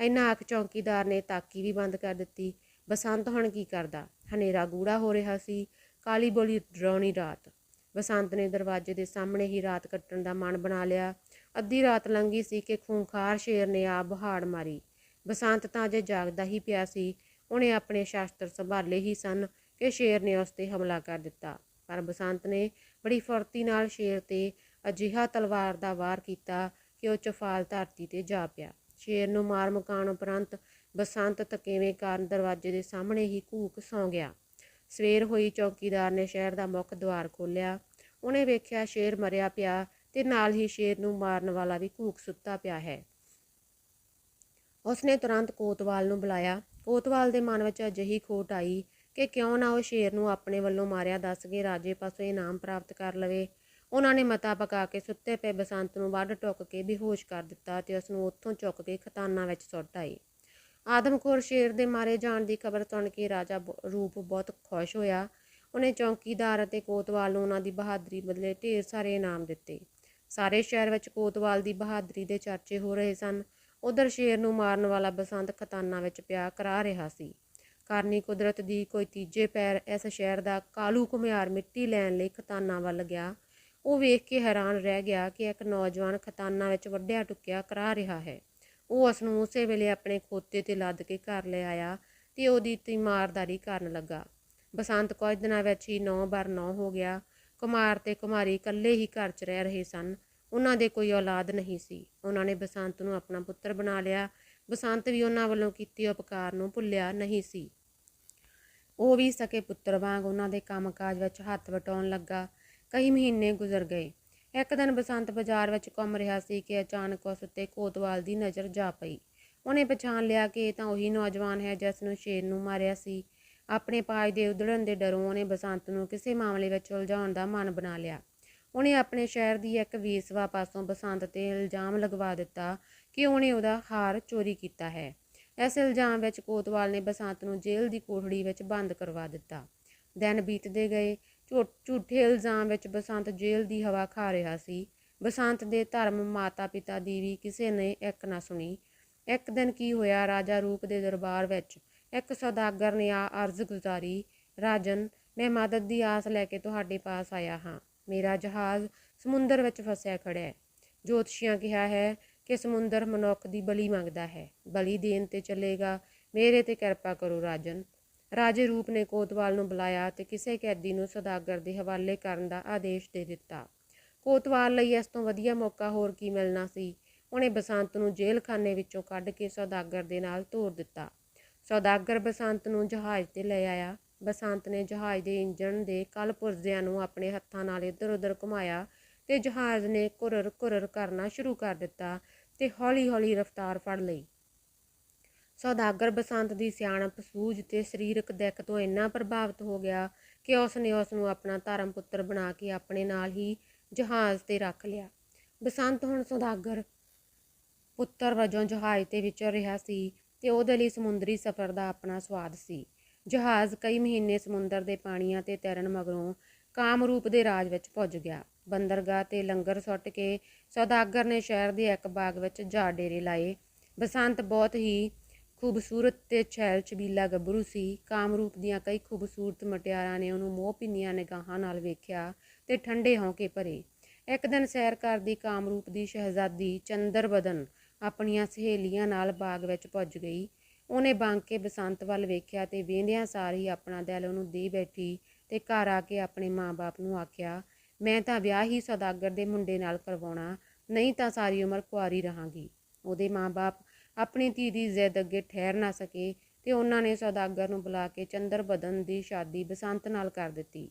A: ਇੰਨਾ ਅੱਖ ਚੌਕੀਦਾਰ ਨੇ ਤਾਕੀ ਵੀ ਬੰਦ ਕਰ ਦਿੱਤੀ। ਬਸੰਤ ਹੁਣ ਕੀ ਕਰਦਾ? ਹਨੇਰਾ ਗੂੜਾ ਹੋ ਰਿਹਾ ਸੀ। ਕਾਲੀ ਬੋਲੀ ਡਰਾਉਣੀ ਰਾਤ। ਬਸੰਤ ਨੇ ਦਰਵਾਜ਼ੇ ਦੇ ਸਾਹਮਣੇ ਹੀ ਰਾਤ ਕੱਟਣ ਦਾ ਮਨ ਬਣਾ ਲਿਆ। ਅੱਧੀ ਰਾਤ ਲੰਘੀ ਸੀ ਕਿ ਖੂੰਖਾਰ ਸ਼ੇਰ ਨੇ ਆ ਬਹਾੜ ਮਾਰੀ। ਬਸੰਤ ਤਾਂ ਅਜੇ ਜਾਗਦਾ ਹੀ ਪਿਆ ਸੀ। ਉਹਨੇ ਆਪਣੇ ਸ਼ਾਸਤਰ ਸੰਭਾਲੇ ਹੀ ਸਨ। ਕਿ ਸ਼ੇਰ ਨੇ ਉਸ ਤੇ ਹਮਲਾ ਕਰ ਦਿੱਤਾ। ਪਰ ਬਸੰਤ ਨੇ ਬੜੀ ਫੁਰਤੀ ਨਾਲ ਸ਼ੇਰ ਤੇ ਅਜਿਹਾ ਤਲਵਾਰ ਦਾ ਵਾਰ ਕੀਤਾ ਕਿ ਉਹ ਚਫਾਲ ਧਰਤੀ ਤੇ ਜਾ ਪਿਆ। ਸ਼ੇਰ ਨੂੰ ਮਾਰ ਮੁਕਾਉਣ ਉਪਰੰਤ ਬਸੰਤ ਤਕੇਵੇਂ ਕਾਰਨ ਦਰਵਾਜ਼ੇ ਦੇ ਸਾਹਮਣੇ ਹੀ ਘੂਕ ਸੌਂ ਗਿਆ। ਸਵੇਰ ਹੋਈ ਚੌਕੀਦਾਰ ਨੇ ਸ਼ਹਿਰ ਦਾ ਮੁੱਖ ਦੁਆਰ ਖੋਲ੍ਹਿਆ। ਉਹਨੇ ਵੇਖਿਆ ਸ਼ੇਰ ਮਰਿਆ ਪਿਆ ਤੇ ਨਾਲ ਹੀ ਸ਼ੇਰ ਨੂੰ ਮਾਰਨ ਵਾਲਾ ਵੀ ਘੂਕ ਸੁੱਤਾ ਪਿਆ ਹੈ। ਉਸਨੇ ਤੁਰੰਤ ਕੋਤਵਾਲ ਨੂੰ ਬੁਲਾਇਆ। ਕੋਤਵਾਲ ਦੇ ਮਨ ਵਿੱਚ ਅਜਿਹੀ ਖੋਟ ਆਈ ਕਿ ਕਿਉਂ ਨਾ ਉਹ ਸ਼ੇਰ ਨੂੰ ਆਪਣੇ ਵੱਲੋਂ ਮਾਰਿਆ ਦੱਸ ਕੇ ਰਾਜੇ ਪਾਸੋਂ ਇਨਾਮ ਪ੍ਰਾਪਤ ਕਰ ਲਵੇ। ਉਹਨਾਂ ਨੇ ਮਤਾ ਪਕਾ ਕੇ ਸੁੱਤੇ ਪਏ ਬਸੰਤ ਨੂੰ ਵੱਢ ਟੁੱਕ ਕੇ ਬੇਹੋਸ਼ ਕਰ ਦਿੱਤਾ ਤੇ ਉਸ ਨੂੰ ਉੱਥੋਂ ਚੁੱਕ ਕੇ ਖਤਾਨਾ ਵਿੱਚ ਸੁੱਟ ਆਏ। ਆਦਮਖੋਰ ਸ਼ੇਰ ਦੇ ਮਾਰੇ ਜਾਣ ਦੀ ਖਬਰ ਸੁਣ ਕੇ ਰਾਜਾ ਬ- ਰੂਪ ਬਹੁਤ ਖੁਸ਼ ਹੋਇਆ। ਉਹਨੇ ਚੌਕੀਦਾਰ ਅਤੇ ਕੋਤਵਾਲ ਨੂੰ ਉਹਨਾਂ ਦੀ ਬਹਾਦਰੀ ਬਦਲੇ ਢੇਰ ਸਾਰੇ ਇਨਾਮ ਦਿੱਤੇ। ਸਾਰੇ ਸ਼ਹਿਰ ਵਿੱਚ ਕੋਤਵਾਲ ਦੀ ਬਹਾਦਰੀ ਦੇ ਚਰਚੇ ਹੋ ਰਹੇ ਸਨ। ਉਧਰ ਸ਼ੇਰ ਨੂੰ ਮਾਰਨ ਵਾਲਾ ਬਸੰਤ ਖਤਾਨਾ ਵਿੱਚ ਪਿਆ ਕਰਾ ਰਿਹਾ ਸੀ। ਕਾਰਨੀ ਕੁਦਰਤ ਦੀ ਕੋਈ ਤੀਜੇ ਪੈਰ ਇਸ ਸ਼ਹਿਰ ਦਾ ਕਾਲੂ ਘੁਮਿਆਰ ਮਿੱਟੀ ਲੈਣ ਲਈ ਖਤਾਨਾਂ ਵੱਲ ਗਿਆ। ਉਹ ਵੇਖ ਕੇ ਹੈਰਾਨ ਰਹਿ ਗਿਆ ਕਿ ਇੱਕ ਨੌਜਵਾਨ ਖਤਾਨਾਂ ਵਿੱਚ ਵੱਡਿਆ ਟੁੱਕਿਆ ਕਰਾ ਰਿਹਾ ਹੈ। ਉਹ ਉਸ ਨੂੰ ਉਸੇ ਵੇਲੇ ਆਪਣੇ ਖੋਤੇ ਤੇ ਲੱਦ ਕੇ ਘਰ ਲੈ ਆਇਆ ਤੇ ਉਹਦੀ ਤੀਮਾਰਦਾਰੀ ਕਰਨ ਲੱਗਾ। ਬਸੰਤ ਕੁਝ ਦਿਨਾਂ ਵਿੱਚ ਹੀ ਨੌ ਬਰ ਨੌ ਹੋ ਗਿਆ। ਕੁਮਾਰ ਤੇ ਕੁਮਾਰੀ ਇਕੱਲੇ ਹੀ ਘਰ 'ਚ ਰਹਿ ਰਹੇ ਸਨ। ਉਹਨਾਂ ਦੇ ਕੋਈ ਔਲਾਦ ਨਹੀਂ ਸੀ। ਉਹਨਾਂ ਨੇ ਬਸੰਤ ਨੂੰ ਆਪਣਾ ਪੁੱਤਰ ਬਣਾ ਲਿਆ। ਬਸੰਤ ਵੀ ਉਹਨਾਂ ਵੱਲੋਂ ਕੀਤੀ ਉਪਕਾਰ ਨੂੰ ਭੁੱਲਿਆ ਨਹੀਂ ਸੀ। ਉਹ ਵੀ ਸਕੇ ਪੁੱਤਰ ਵਾਂਗ ਉਹਨਾਂ ਦੇ ਕੰਮਕਾਜ ਵਿੱਚ ਹੱਥ ਵਟਾਉਣ ਲੱਗਾ। ਕਈ ਮਹੀਨੇ ਗੁਜ਼ਰ ਗਏ। ਇੱਕ ਦਿਨ ਬਸੰਤ ਬਾਜ਼ਾਰ ਵਿੱਚ ਘੁੰਮ ਰਿਹਾ ਸੀ ਕਿ ਅਚਾਨਕ ਉਸ ਉੱਤੇ ਕੋਤਵਾਲ ਦੀ ਨਜ਼ਰ ਜਾ ਪਈ। ਉਹਨੇ ਪਛਾਣ ਲਿਆ ਕਿ ਇਹ ਤਾਂ ਉਹੀ ਨੌਜਵਾਨ ਹੈ ਜਿਸ ਨੂੰ ਸ਼ੇਰ ਨੂੰ ਮਾਰਿਆ ਸੀ। ਆਪਣੇ ਪਾਜ ਦੇ ਉਧੜਨ ਦੇ ਡਰੋਂ ਉਹਨੇ ਬਸੰਤ ਨੂੰ ਕਿਸੇ ਮਾਮਲੇ ਵਿੱਚ ਉਲਝਾਉਣ ਦਾ ਮਨ ਬਣਾ ਲਿਆ। ਉਹਨੇ ਆਪਣੇ ਸ਼ਹਿਰ ਦੀ ਇੱਕ ਵੇਸਵਾ ਪਾਸੋਂ ਬਸੰਤ ਤੇ ਇਲਜ਼ਾਮ ਲਗਵਾ ਦਿੱਤਾ ਕਿ ਉਹਨੇ ਉਹਦਾ ਹਾਰ ਚੋਰੀ ਕੀਤਾ ਹੈ। ਇਸ ਇਲਜ਼ਾਮ ਵਿੱਚ ਕੋਤਵਾਲ ਨੇ ਬਸੰਤ ਨੂੰ ਜੇਲ੍ਹ ਦੀ ਕੋਠੜੀ ਵਿੱਚ ਬੰਦ ਕਰਵਾ ਦਿੱਤਾ। ਦਿਨ ਬੀਤਦੇ ਗਏ। ਝੂ- ਝੂਠੇ ਇਲਜ਼ਾਮ ਵਿੱਚ ਬਸੰਤ ਜੇਲ੍ਹ ਦੀ ਹਵਾ ਖਾ ਰਿਹਾ ਸੀ। ਬਸੰਤ ਦੇ ਧਰਮ ਮਾਤਾ ਪਿਤਾ ਦੀ ਵੀ ਕਿਸੇ ਨੇ ਇੱਕ ਨਾ ਸੁਣੀ। ਇੱਕ ਦਿਨ ਕੀ ਹੋਇਆ? ਰਾਜਾ ਰੂਪ ਦੇ ਦਰਬਾਰ ਵਿੱਚ ਇੱਕ ਸੌਦਾਗਰ ਨੇ ਆ ਅਰਜ਼ ਗੁਜ਼ਾਰੀ, ਰਾਜਨ, ਮੈਂ ਮਦਦ ਦੀ ਆਸ ਲੈ ਕੇ ਤੁਹਾਡੇ ਪਾਸ ਆਇਆ ਹਾਂ। ਮੇਰਾ ਜਹਾਜ਼ ਸਮੁੰਦਰ ਵਿੱਚ ਫਸਿਆ ਖੜਿਆ ਹੈ। ਜੋਤਸ਼ੀਆਂ ਕਿਹਾ ਹੈ ਕਿ ਸਮੁੰਦਰ ਮਨੁੱਖ ਦੀ ਬਲੀ ਮੰਗਦਾ ਹੈ। ਬਲੀ ਦੇਣ ਤੇ ਚੱਲੇਗਾ। ਮੇਰੇ ਤੇ ਕਿਰਪਾ ਕਰੋ ਰਾਜਨ। ਰਾਜੇ ਰੂਪ ਨੇ ਕੋਤਵਾਲ ਨੂੰ ਬੁਲਾਇਆ ਤੇ ਕਿਸੇ ਕੈਦੀ ਨੂੰ ਸੌਦਾਗਰ ਦੇ ਹਵਾਲੇ ਕਰਨ ਦਾ ਆਦੇਸ਼ ਦੇ ਦਿੱਤਾ। ਕੋਤਵਾਲ ਲਈ ਇਸ ਤੋਂ ਵਧੀਆ ਮੌਕਾ ਹੋਰ ਕੀ ਮਿਲਣਾ ਸੀ? ਉਹਨੇ ਬਸੰਤ ਨੂੰ ਜੇਲ੍ਹ ਵਿੱਚੋਂ ਕੱਢ ਕੇ ਸੌਦਾਗਰ ਦੇ ਨਾਲ ਤੋਰ ਦਿੱਤਾ। ਸੌਦਾਗਰ ਬਸੰਤ ਨੂੰ ਜਹਾਜ਼ ਤੇ ਲੈ ਆਇਆ। ਬਸੰਤ ਨੇ ਜਹਾਜ਼ ਦੇ ਇੰਜਣ ਦੇ ਕਲ ਪੁਰਜ਼ਿਆਂ ਨੂੰ ਆਪਣੇ ਹੱਥਾਂ ਨਾਲ ਇੱਧਰ-ਉੱਧਰ ਘੁਮਾਇਆ ਤੇ ਜਹਾਜ਼ ਨੇ ਕੁਰਰ ਕੁਰਰ ਕਰਨਾ ਸ਼ੁਰੂ ਕਰ ਦਿੱਤਾ ਤੇ ਹੌਲੀ-ਹੌਲੀ ਰਫ਼ਤਾਰ ਫੜ ਲਈ। ਸੌਦਾਗਰ ਬਸੰਤ ਦੀ ਸਿਆਣਪ ਸੂਝ ਤੇ ਸਰੀਰਕ ਦਿੱਖ ਤੋਂ ਇੰਨਾ ਪ੍ਰਭਾਵਿਤ ਹੋ ਗਿਆ ਕਿ ਉਸ ਨੇ ਉਸ ਨੂੰ ਆਪਣਾ ਧਰਮ ਪੁੱਤਰ ਬਣਾ ਕੇ ਆਪਣੇ ਨਾਲ ਹੀ ਜਹਾਜ਼ ਤੇ ਰੱਖ ਲਿਆ। ਬਸੰਤ ਹੁਣ ਸੌਦਾਗਰ ਪੁੱਤਰ ਵਜੋਂ ਜਹਾਜ਼ ਤੇ ਵਿਚਰ ਰਿਹਾ ਸੀ ਤੇ ਉਹਦੇ ਲਈ ਸਮੁੰਦਰੀ ਸਫ਼ਰ ਦਾ ਆਪਣਾ ਸਵਾਦ ਸੀ। ਜਹਾਜ਼ ਕਈ ਮਹੀਨੇ ਸਮੁੰਦਰ ਦੇ ਪਾਣੀਆਂ ਤੇ ਤੈਰਨ ਮਗਰੋਂ ਕਾਮਰੂਪ ਦੇ ਰਾਜ ਵਿੱਚ ਪੁੱਜ ਗਿਆ। ਬੰਦਰਗਾਹ ਤੇ ਲੰਗਰ ਸੁੱਟ ਕੇ ਸੌਦਾਗਰ ਨੇ ਸ਼ਹਿਰ ਦੇ ਇੱਕ ਬਾਗ ਵਿੱਚ ਜਾ ਡੇਰੇ ਲਾਏ। ਬਸੰਤ ਬਹੁਤ ਹੀ ਖੂਬਸੂਰਤ ਤੇ ਛੈਲ ਛਬੀਲਾ ਗੱਭਰੂ ਸੀ। ਕਾਮਰੂਪ ਦੀਆਂ ਕਈ ਖੂਬਸੂਰਤ ਮਟਿਆਰਾਂ ਨੇ ਉਹਨੂੰ ਮੋਹ ਪਿੰਨੀਆਂ ਨਿਗਾਹਾਂ ਨਾਲ ਵੇਖਿਆ ਤੇ ਠੰਡੇ ਹੌਂਕੇ ਭਰੇ। ਇੱਕ ਦਿਨ ਸੈਰ ਕਰਦੀ ਕਾਮਰੂਪ ਦੀ ਸ਼ਹਿਜ਼ਾਦੀ ਚੰਦਰ ਬਦਨ ਆਪਣੀਆਂ ਸਹੇਲੀਆਂ ਨਾਲ ਬਾਗ ਵਿੱਚ ਪੁੱਜ ਗਈ। ਉਹਨੇ ਬੰਕ ਕੇ ਬਸੰਤ ਵੱਲ ਵੇਖਿਆ ਤੇ ਵੇਂਦਿਆਂ ਸਾਰ ਹੀ ਆਪਣਾ ਦਿਲ ਉਹਨੂੰ ਦੇ ਬੈਠੀ ਤੇ ਘਰ ਆ ਕੇ ਆਪਣੇ ਮਾਂ-ਬਾਪ ਨੂੰ ਆਖਿਆ ਮੈਂ ਤਾਂ ਵਿਆਹ ਹੀ ਸੌਦਾਗਰ ਦੇ ਮੁੰਡੇ ਨਾਲ ਕਰਵਾਉਣਾ, ਨਹੀਂ ਤਾਂ ਸਾਰੀ ਉਮਰ ਕੁਆਰੀ ਰਹਾਂਗੀ। ਉਹਦੇ ਮਾਂ-ਬਾਪ ਆਪਣੀ ਧੀ ਦੀ ਜ਼ਿੱਦ ਅੱਗੇ ਠਹਿਰ ਨਾ ਸਕੇ ਤੇ ਉਹਨਾਂ ਨੇ ਸੌਦਾਗਰ ਨੂੰ ਬੁਲਾ ਕੇ ਚੰਦਰ ਬਦਨ ਦੀ ਸ਼ਾਦੀ ਬਸੰਤ ਨਾਲ ਕਰ ਦਿੱਤੀ।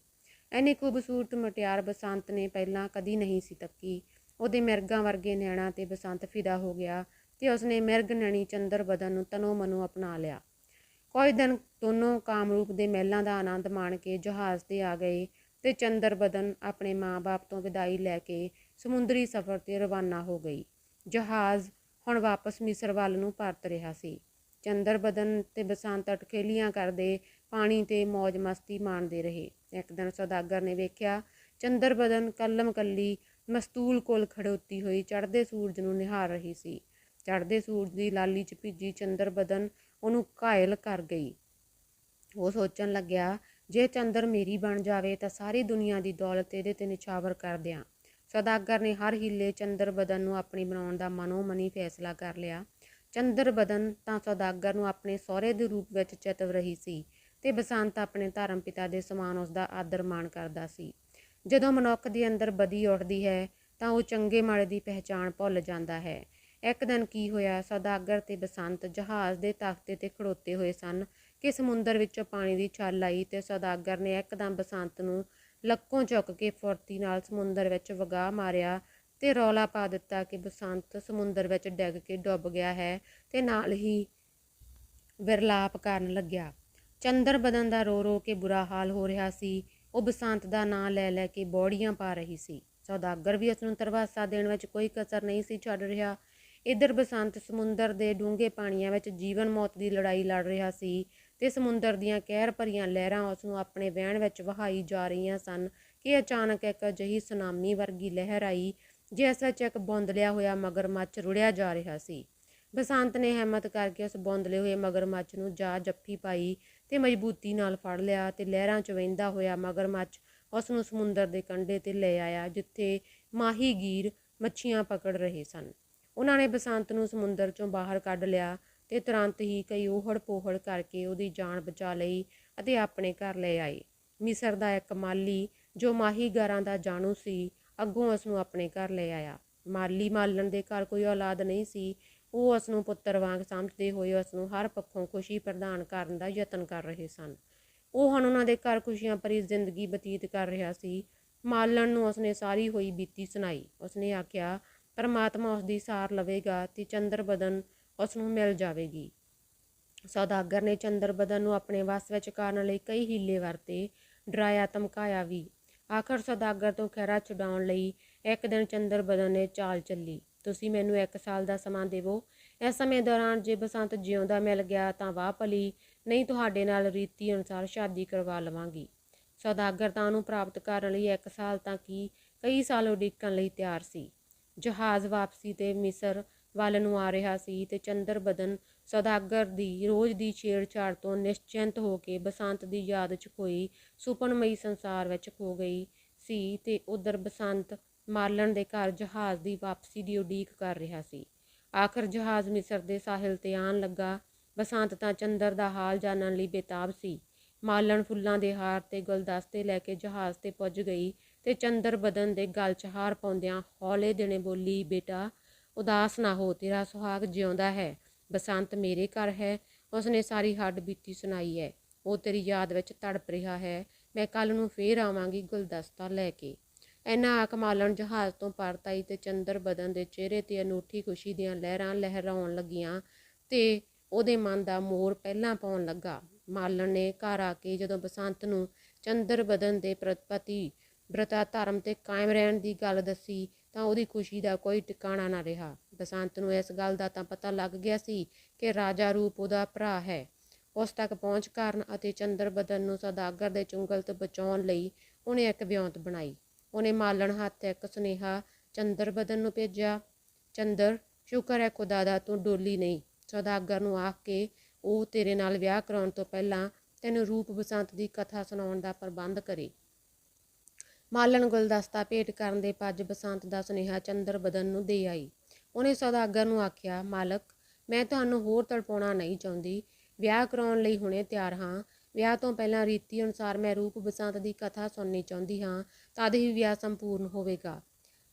A: ਐਨੀ ਖੂਬਸੂਰਤ ਮਟਿਆਰ ਬਸੰਤ ਨੇ ਪਹਿਲਾਂ ਕਦੀ ਨਹੀਂ ਸੀ ਤੱਕੀ। ਉਹਦੇ ਮਿਰਗਾਂ ਵਰਗੇ ਨੈਣਾ ਤੇ ਬਸੰਤ ਫਿਦਾ ਹੋ ਗਿਆ ਤੇ ਉਸਨੇ ਮਿਰਗ ਨਣੀ ਚੰਦਰ ਬਦਨ ਨੂੰ ਤਨੋ ਮਨੋ ਅਪਣਾ ਲਿਆ। ਕੋਈ ਦਿਨ ਦੋਨੋਂ ਕਾਮਰੂਪ ਦੇ ਮਹਿਲਾਂ ਦਾ ਆਨੰਦ ਮਾਣ ਕੇ ਜਹਾਜ਼ ਤੇ ਆ ਗਏ ਤੇ ਚੰਦਰ ਬਦਨ ਆਪਣੇ ਮਾਂ-ਬਾਪ ਤੋਂ ਵਿਦਾਈ ਲੈ ਕੇ ਸਮੁੰਦਰੀ ਸਫ਼ਰ ਤੇ ਰਵਾਨਾ ਹੋ ਗਈ। ਜਹਾਜ਼ ਹੁਣ ਵਾਪਸ ਮਿਸਰ ਵੱਲ ਨੂੰ ਪਰਤ ਰਿਹਾ ਸੀ। ਚੰਦਰ ਬਦਨ ਤੇ ਬਸੰਤ ਅਟਕੇਲੀਆਂ ਕਰਦੇ ਪਾਣੀ ਤੇ ਮौज ਮਸਤੀ ਮਾਣਦੇ ਰਹੇ। ਇੱਕ ਦਿਨ ਸੌਦਾਗਰ ਨੇ ਵੇਖਿਆ, ਚੰਦਰ ਬਦਨ ਕਲਮ ਕੱਲੀ ਮਸਤੂਲ ਕੋਲ ਖੜੋਤੀ ਹੋਈ ਚੜ੍ਹਦੇ ਸੂਰਜ ਨੂੰ ਨਿਹਾਰ ਰਹੀ ਸੀ। ਚੜ੍ਹਦੇ ਸੂਰਜ ਦੀ ਲਾਲੀ ਚ ਭਿੱਜੀ ਚੰਦਰ ਬਦਨ ਉਹਨੂੰ ਘਾਇਲ ਕਰ ਗਈ। ਉਹ ਸੋਚਣ ਲੱਗਿਆ ਜੇ ਚੰਦਰ ਮੇਰੀ ਬਣ ਜਾਵੇ ਤਾਂ ਸਾਰੀ ਦੁਨੀਆ ਦੀ ਦੌਲਤ ਇਹਦੇ ਤੇ ਨਿਛਾਵਰ ਕਰ ਦਿਆਂ। ਸੌਦਾਗਰ ਨੇ ਹਰ ਹੀਲੇ ਚੰਦਰ ਬਦਨ ਨੂੰ ਆਪਣੀ ਬਣਾਉਣ ਦਾ ਮਨੋਮਨੀ ਫੈਸਲਾ ਕਰ ਲਿਆ। ਚੰਦਰ ਬਦਨ ਤਾਂ ਸੌਦਾਗਰ ਨੂੰ ਆਪਣੇ ਸਹੁਰੇ ਦੇ ਰੂਪ ਵਿੱਚ ਚਤਵ ਰਹੀ ਸੀ ਤੇ ਬਸੰਤ ਆਪਣੇ ਧਰਮ ਪਿਤਾ ਦੇ ਸਮਾਨ ਉਸ ਦਾ ਆਦਰ ਮਾਣ ਕਰਦਾ ਸੀ। ਜਦੋਂ ਮਨੁੱਖ ਦੇ ਅੰਦਰ ਬਦੀ ਉੱਠਦੀ ਹੈ ਤਾਂ ਉਹ ਚੰਗੇ ਮਾੜੇ ਦੀ ਪਹਿਚਾਣ ਭੁੱਲ ਜਾਂਦਾ ਹੈ। ਇੱਕ ਦਿਨ ਕੀ ਹੋਇਆ, ਸੌਦਾਗਰ ਤੇ ਬਸੰਤ ਜਹਾਜ਼ ਦੇ ਤਖਤੇ ਤੇ ਖੜੋਤੇ ਹੋਏ ਸਨ ਕਿ ਸਮੁੰਦਰ ਵਿੱਚੋਂ ਪਾਣੀ ਦੀ ਛੱਲ ਆਈ ਤੇ ਸੌਦਾਗਰ ਨੇ ਇੱਕਦਮ ਬਸੰਤ ਨੂੰ ਲੱਕੋਂ ਚੁੱਕ ਕੇ ਫੁਰਤੀ ਨਾਲ ਸਮੁੰਦਰ ਵਿੱਚ ਵਗਾ ਮਾਰਿਆ ਤੇ ਰੌਲਾ ਪਾ ਦਿੱਤਾ ਕਿ ਬਸੰਤ ਸਮੁੰਦਰ ਵਿੱਚ ਡਿੱਗ ਕੇ ਡੁੱਬ ਗਿਆ ਹੈ ਤੇ ਨਾਲ ਹੀ ਵਿਰਲਾਪ ਕਰਨ ਲੱਗਿਆ। ਚੰਦਰ ਬਦਨ ਦਾ ਰੋ ਰੋ ਕੇ ਬੁਰਾ ਹਾਲ ਹੋ ਰਿਹਾ ਸੀ। ਉਹ ਬਸੰਤ ਦਾ ਨਾਂ ਲੈ ਲੈ ਕੇ ਬੋੜੀਆਂ ਪਾ ਰਹੀ ਸੀ। ਸੌਦਾਗਰ ਵੀ ਉਸ ਨੂੰ ਤਰਵਾਸਾ ਦੇਣ ਵਿੱਚ ਕੋਈ ਕਸਰ ਨਹੀਂ ਸੀ ਛੱਡ ਰਿਹਾ। ਇਧਰ ਬਸੰਤ ਸਮੁੰਦਰ ਦੇ ਡੂੰਘੇ ਪਾਣੀਆਂ ਵਿੱਚ ਜੀਵਨ ਮੌਤ ਦੀ ਲੜਾਈ ਲੜ ਰਿਹਾ ਸੀ। ਤੇ ਸਮੁੰਦਰ ਦੀਆਂ ਕਹਿਰ ਭਰੀਆਂ ਲਹਿਰਾਂ ਉਸ ਨੂੰ ਆਪਣੇ ਵਹਿਣ ਵਿੱਚ ਵਹਾਈ ਜਾ ਰਹੀਆਂ ਸਨ ਕਿ ਅਚਾਨਕ ਇੱਕ ਅਜਿਹੀ ਸੁਨਾਮੀ ਵਰਗੀ ਲਹਿਰ ਆਈ, ਜਿਸ ਵਿੱਚ ਇੱਕ ਬੌਂਦਲਿਆ ਹੋਇਆ ਮਗਰਮੱਛ ਰੁੜਿਆ ਜਾ ਰਿਹਾ ਸੀ। ਬਸੰਤ ਨੇ ਹਿੰਮਤ ਕਰਕੇ ਉਸ ਬੌਂਦਲੇ ਹੋਏ ਮਗਰਮੱਛ ਨੂੰ ਜਾ ਜੱਫੀ ਪਾਈ ਤੇ ਮਜ਼ਬੂਤੀ ਨਾਲ ਫੜ ਲਿਆ ਤੇ ਲਹਿਰਾਂ 'ਚ ਵਹਿੰਦਾ ਹੋਇਆ ਮਗਰਮੱਛ ਉਸ ਨੂੰ ਸਮੁੰਦਰ ਦੇ ਕੰਢੇ ਤੇ ਲੈ ਆਇਆ, ਜਿੱਥੇ ਮਾਹੀਗੀਰ ਮੱਛੀਆਂ ਪਕੜ ਰਹੇ ਸਨ। ਉਹਨਾਂ ਨੇ ਬਸੰਤ ਨੂੰ ਸਮੁੰਦਰ 'ਚੋਂ ਬਾਹਰ ਕੱਢ ਲਿਆ ਤੇ ਤੁਰੰਤ ਹੀ ਕਈ ਓਹੜ ਪੋਹੜ ਕਰਕੇ ਉਹਦੀ ਜਾਨ ਬਚਾ ਲਈ ਅਤੇ ਆਪਣੇ ਘਰ ਲੈ ਆਏ। ਮਿਸਰ ਦਾ ਇੱਕ ਮਾਲੀ ਜੋ ਮਾਹੀਗਾਰਾਂ ਦਾ ਜਾਣੂ ਸੀ, ਅੱਗੋਂ ਉਸ ਨੂੰ ਆਪਣੇ ਘਰ ਲੈ ਆਇਆ। ਮਾਲੀ ਮਾਲਣ ਦੇ ਘਰ ਕੋਈ ਔਲਾਦ ਨਹੀਂ ਸੀ। ਉਹ ਉਸ ਨੂੰ ਪੁੱਤਰ ਵਾਂਗ ਸਮਝਦੇ ਹੋਏ ਉਸ ਨੂੰ ਹਰ ਪੱਖੋਂ ਖੁਸ਼ੀ ਪ੍ਰਦਾਨ ਕਰਨ ਦਾ ਯਤਨ ਕਰ ਰਹੇ ਸਨ। ਉਹ ਹੁਣ ਉਹਨਾਂ ਦੇ ਘਰ ਖੁਸ਼ੀਆਂ ਭਰੀ ਜ਼ਿੰਦਗੀ ਬਤੀਤ ਕਰ ਰਿਹਾ ਸੀ। ਮਾਲਣ ਨੂੰ ਉਸਨੇ ਸਾਰੀ ਹੋਈ ਬੀਤੀ ਸੁਣਾਈ। ਉਸਨੇ ਆਖਿਆ, ਪਰਮਾਤਮਾ ਉਸ ਦੀ ਸਾਰ ਲਵੇਗਾ ਤੇ ਚੰਦਰ ਬਦਨ ਉਸ ਨੂੰ ਮਿਲ ਜਾਵੇਗੀ। ਸੌਦਾਗਰ ਨੇ ਚੰਦਰ ਬਦਨ ਨੂੰ ਆਪਣੇ ਵਸ ਵਿੱਚ ਕਰਨ ਲਈ ਕਈ ਹੀਲੇ ਵਰਤੇ, ਡਰਾਇਆ, ਧਮਕਾਇਆ ਵੀ। ਆਖਰ ਸੌਦਾਗਰ ਤੋਂ ਖਹਿਰਾ ਛੁਡਾਉਣ ਲਈ ਇੱਕ ਦਿਨ ਚੰਦਰ ਬਦਨ ਨੇ ਚਾਲ ਚੱਲੀ। ਤੁਸੀਂ ਮੈਨੂੰ ਇੱਕ ਸਾਲ ਦਾ ਸਮਾਂ ਦੇਵੋ। ਇਸ ਸਮੇਂ ਦੌਰਾਨ ਜੇ ਬਸੰਤ ਜਿਉਂਦਾ ਮਿਲ ਗਿਆ ਤਾਂ ਵਾਹ ਭਲੀ, ਨਹੀਂ ਤੁਹਾਡੇ ਨਾਲ ਰੀਤੀ ਅਨੁਸਾਰ ਸ਼ਾਦੀ ਕਰਵਾ ਲਵਾਂਗੀ। ਸੌਦਾਗਰ ਤਾਂ ਉਹਨੂੰ ਪ੍ਰਾਪਤ ਕਰਨ ਲਈ ਇੱਕ ਸਾਲ ਤਾਂ ਕੀ, ਕਈ ਸਾਲ ਉਡੀਕਣ ਲਈ ਤਿਆਰ ਸੀ। ਜਹਾਜ਼ ਵਾਪਸੀ ਤੇ ਮਿਸਰ ਵੱਲ ਨੂੰ ਆ ਰਿਹਾ ਸੀ ਤੇ ਚੰਦਰ ਬਦਨ ਸੌਦਾਗਰ ਦੀ ਰੋਜ਼ ਦੀ ਛੇੜਛਾੜ ਤੋਂ ਨਿਸ਼ਚਿੰਤ ਹੋ ਕੇ ਬਸੰਤ ਦੀ ਯਾਦ 'ਚ ਖੋਈ ਸੁਪਨਮਈ ਸੰਸਾਰ ਵਿੱਚ ਖੋ ਗਈ ਸੀ ਤੇ ਉਧਰ ਬਸੰਤ ਮਾਲਣ ਦੇ ਘਰ ਜਹਾਜ਼ ਦੀ ਵਾਪਸੀ ਦੀ ਉਡੀਕ ਕਰ ਰਿਹਾ ਸੀ। ਆਖਰ ਜਹਾਜ਼ ਮਿਸਰ ਦੇ ਸਾਹਿਲ ਤੇ ਆਣ ਲੱਗਾ। ਬਸੰਤ ਤਾਂ ਚੰਦਰ ਦਾ ਹਾਲ ਜਾਣਨ ਲਈ ਬੇਤਾਬ ਸੀ। ਮਾਲਣ ਫੁੱਲਾਂ ਦੇ ਹਾਰ ਤੇ ਗੁਲਦਸਤੇ ਲੈ ਕੇ ਜਹਾਜ਼ ਤੇ ਪੁੱਜ ਗਈ ਤੇ ਚੰਦਰ ਬਦਨ ਦੇ ਗਲ 'ਚ ਹਾਰ ਪਾਉਂਦਿਆਂ ਹੌਲੇ ਦਿਨੇ ਬੋਲੀ, ਬੇਟਾ ਉਦਾਸ ਨਾ ਹੋ, ਤੇਰਾ ਸੁਹਾਗ ਜਿਉਂਦਾ ਹੈ। ਬਸੰਤ ਮੇਰੇ ਘਰ ਹੈ, ਉਸਨੇ ਸਾਰੀ ਹੱਡ ਬੀਤੀ ਸੁਣਾਈ ਹੈ। ਉਹ ਤੇਰੀ ਯਾਦ ਵਿੱਚ ਤੜਪ ਰਿਹਾ ਹੈ। ਮੈਂ ਕੱਲ ਨੂੰ ਫੇਰ ਆਵਾਂਗੀ ਗੁਲਦਸਤਾ ਲੈ ਕੇ। ਐਨਾ ਆਖ ਮਾਲਣ ਜਹਾਜ਼ ਤੋਂ ਪਰਤ ਆਈ ਤੇ ਚੰਦਰ ਬਦਨ ਦੇ ਚਿਹਰੇ ਤੇ ਅਨੂਠੀ ਖੁਸ਼ੀ ਦੀਆਂ ਲਹਿਰਾਂ ਲਹਿਰਾਉਣ ਲੱਗੀਆਂ ਤੇ ਉਹਦੇ ਮਨ ਦਾ ਮੋਰ ਪਹਿਲਾਂ ਪਾਉਣ ਲੱਗਾ। ਮਾਲਣ ਨੇ ਘਰ ਆ ਕੇ ਜਦੋਂ ਬਸੰਤ ਨੂੰ ਚੰਦਰ ਬਦਨ ਦੇ ਪ੍ਰਤੀ ਬ੍ਰਤਾ ਧਰਮ ਤੇ ਕਾਇਮ ਰਹਿਣ ਦੀ ਗੱਲ ਦੱਸੀ ਤਾਂ ਉਹਦੀ ਖੁਸ਼ੀ ਦਾ ਕੋਈ ਟਿਕਾਣਾ ਨਾ ਰਿਹਾ। ਬਸੰਤ ਨੂੰ ਇਸ ਗੱਲ ਦਾ ਤਾਂ ਪਤਾ ਲੱਗ ਗਿਆ ਸੀ ਕਿ ਰਾਜਾ ਰੂਪ ਉਹਦਾ ਭਰਾ ਹੈ। ਉਸ ਤੱਕ ਪਹੁੰਚ ਕਰਨ ਅਤੇ ਚੰਦਰ ਬਦਨ ਨੂੰ ਸੌਦਾਗਰ ਦੇ ਚੁੰਗਲ ਤੋਂ ਬਚਾਉਣ ਲਈ ਉਹਨੇ ਇੱਕ ਵਿਉਂਤ ਬਣਾਈ। ਉਹਨੇ ਮਾਲਣ ਹੱਥ ਇੱਕ ਸੁਨੇਹਾ ਚੰਦਰ ਬਦਨ ਨੂੰ ਭੇਜਿਆ, ਚੰਦਰ, ਸ਼ੁਕਰ ਹੈ ਖੁਦਾ ਦਾ ਤੂੰ ਡੋਲੀ ਨਹੀਂ। ਸੌਦਾਗਰ ਨੂੰ ਆਖ ਕੇ ਉਹ ਤੇਰੇ ਨਾਲ ਵਿਆਹ ਕਰਾਉਣ ਤੋਂ ਪਹਿਲਾਂ ਤੈਨੂੰ ਰੂਪ ਬਸੰਤ ਦੀ ਕਥਾ ਸੁਣਾਉਣ ਦਾ ਪ੍ਰਬੰਧ ਕਰੇ। ਮਾਲਣ ਗੁਲਦਸਤਾ ਭੇਟ ਕਰਨ ਦੇ ਪੱਜ ਬਸੰਤ ਦਾ ਸੁਨੇਹਾ ਚੰਦਰ ਬਦਨ ਨੂੰ ਦੇ ਆਈ। ਉਹਨੇ ਸੌਦਾਗਰ ਨੂੰ ਆਖਿਆ, ਮਾਲਕ, ਮੈਂ ਤੁਹਾਨੂੰ ਹੋਰ ਤੜਪਾਉਣਾ ਨਹੀਂ ਚਾਹੁੰਦੀ। ਵਿਆਹ ਕਰਾਉਣ ਲਈ ਹੁਣੇ ਤਿਆਰ ਹਾਂ। ਵਿਆਹ ਤੋਂ ਪਹਿਲਾਂ ਰੀਤੀ ਅਨੁਸਾਰ ਮੈਂ ਰੂਪ ਬਸੰਤ ਦੀ ਕਥਾ ਸੁਣਨੀ ਚਾਹੁੰਦੀ ਹਾਂ। ਤਦ ਹੀ ਵਿਆਹ ਸੰਪੂਰਨ ਹੋਵੇਗਾ।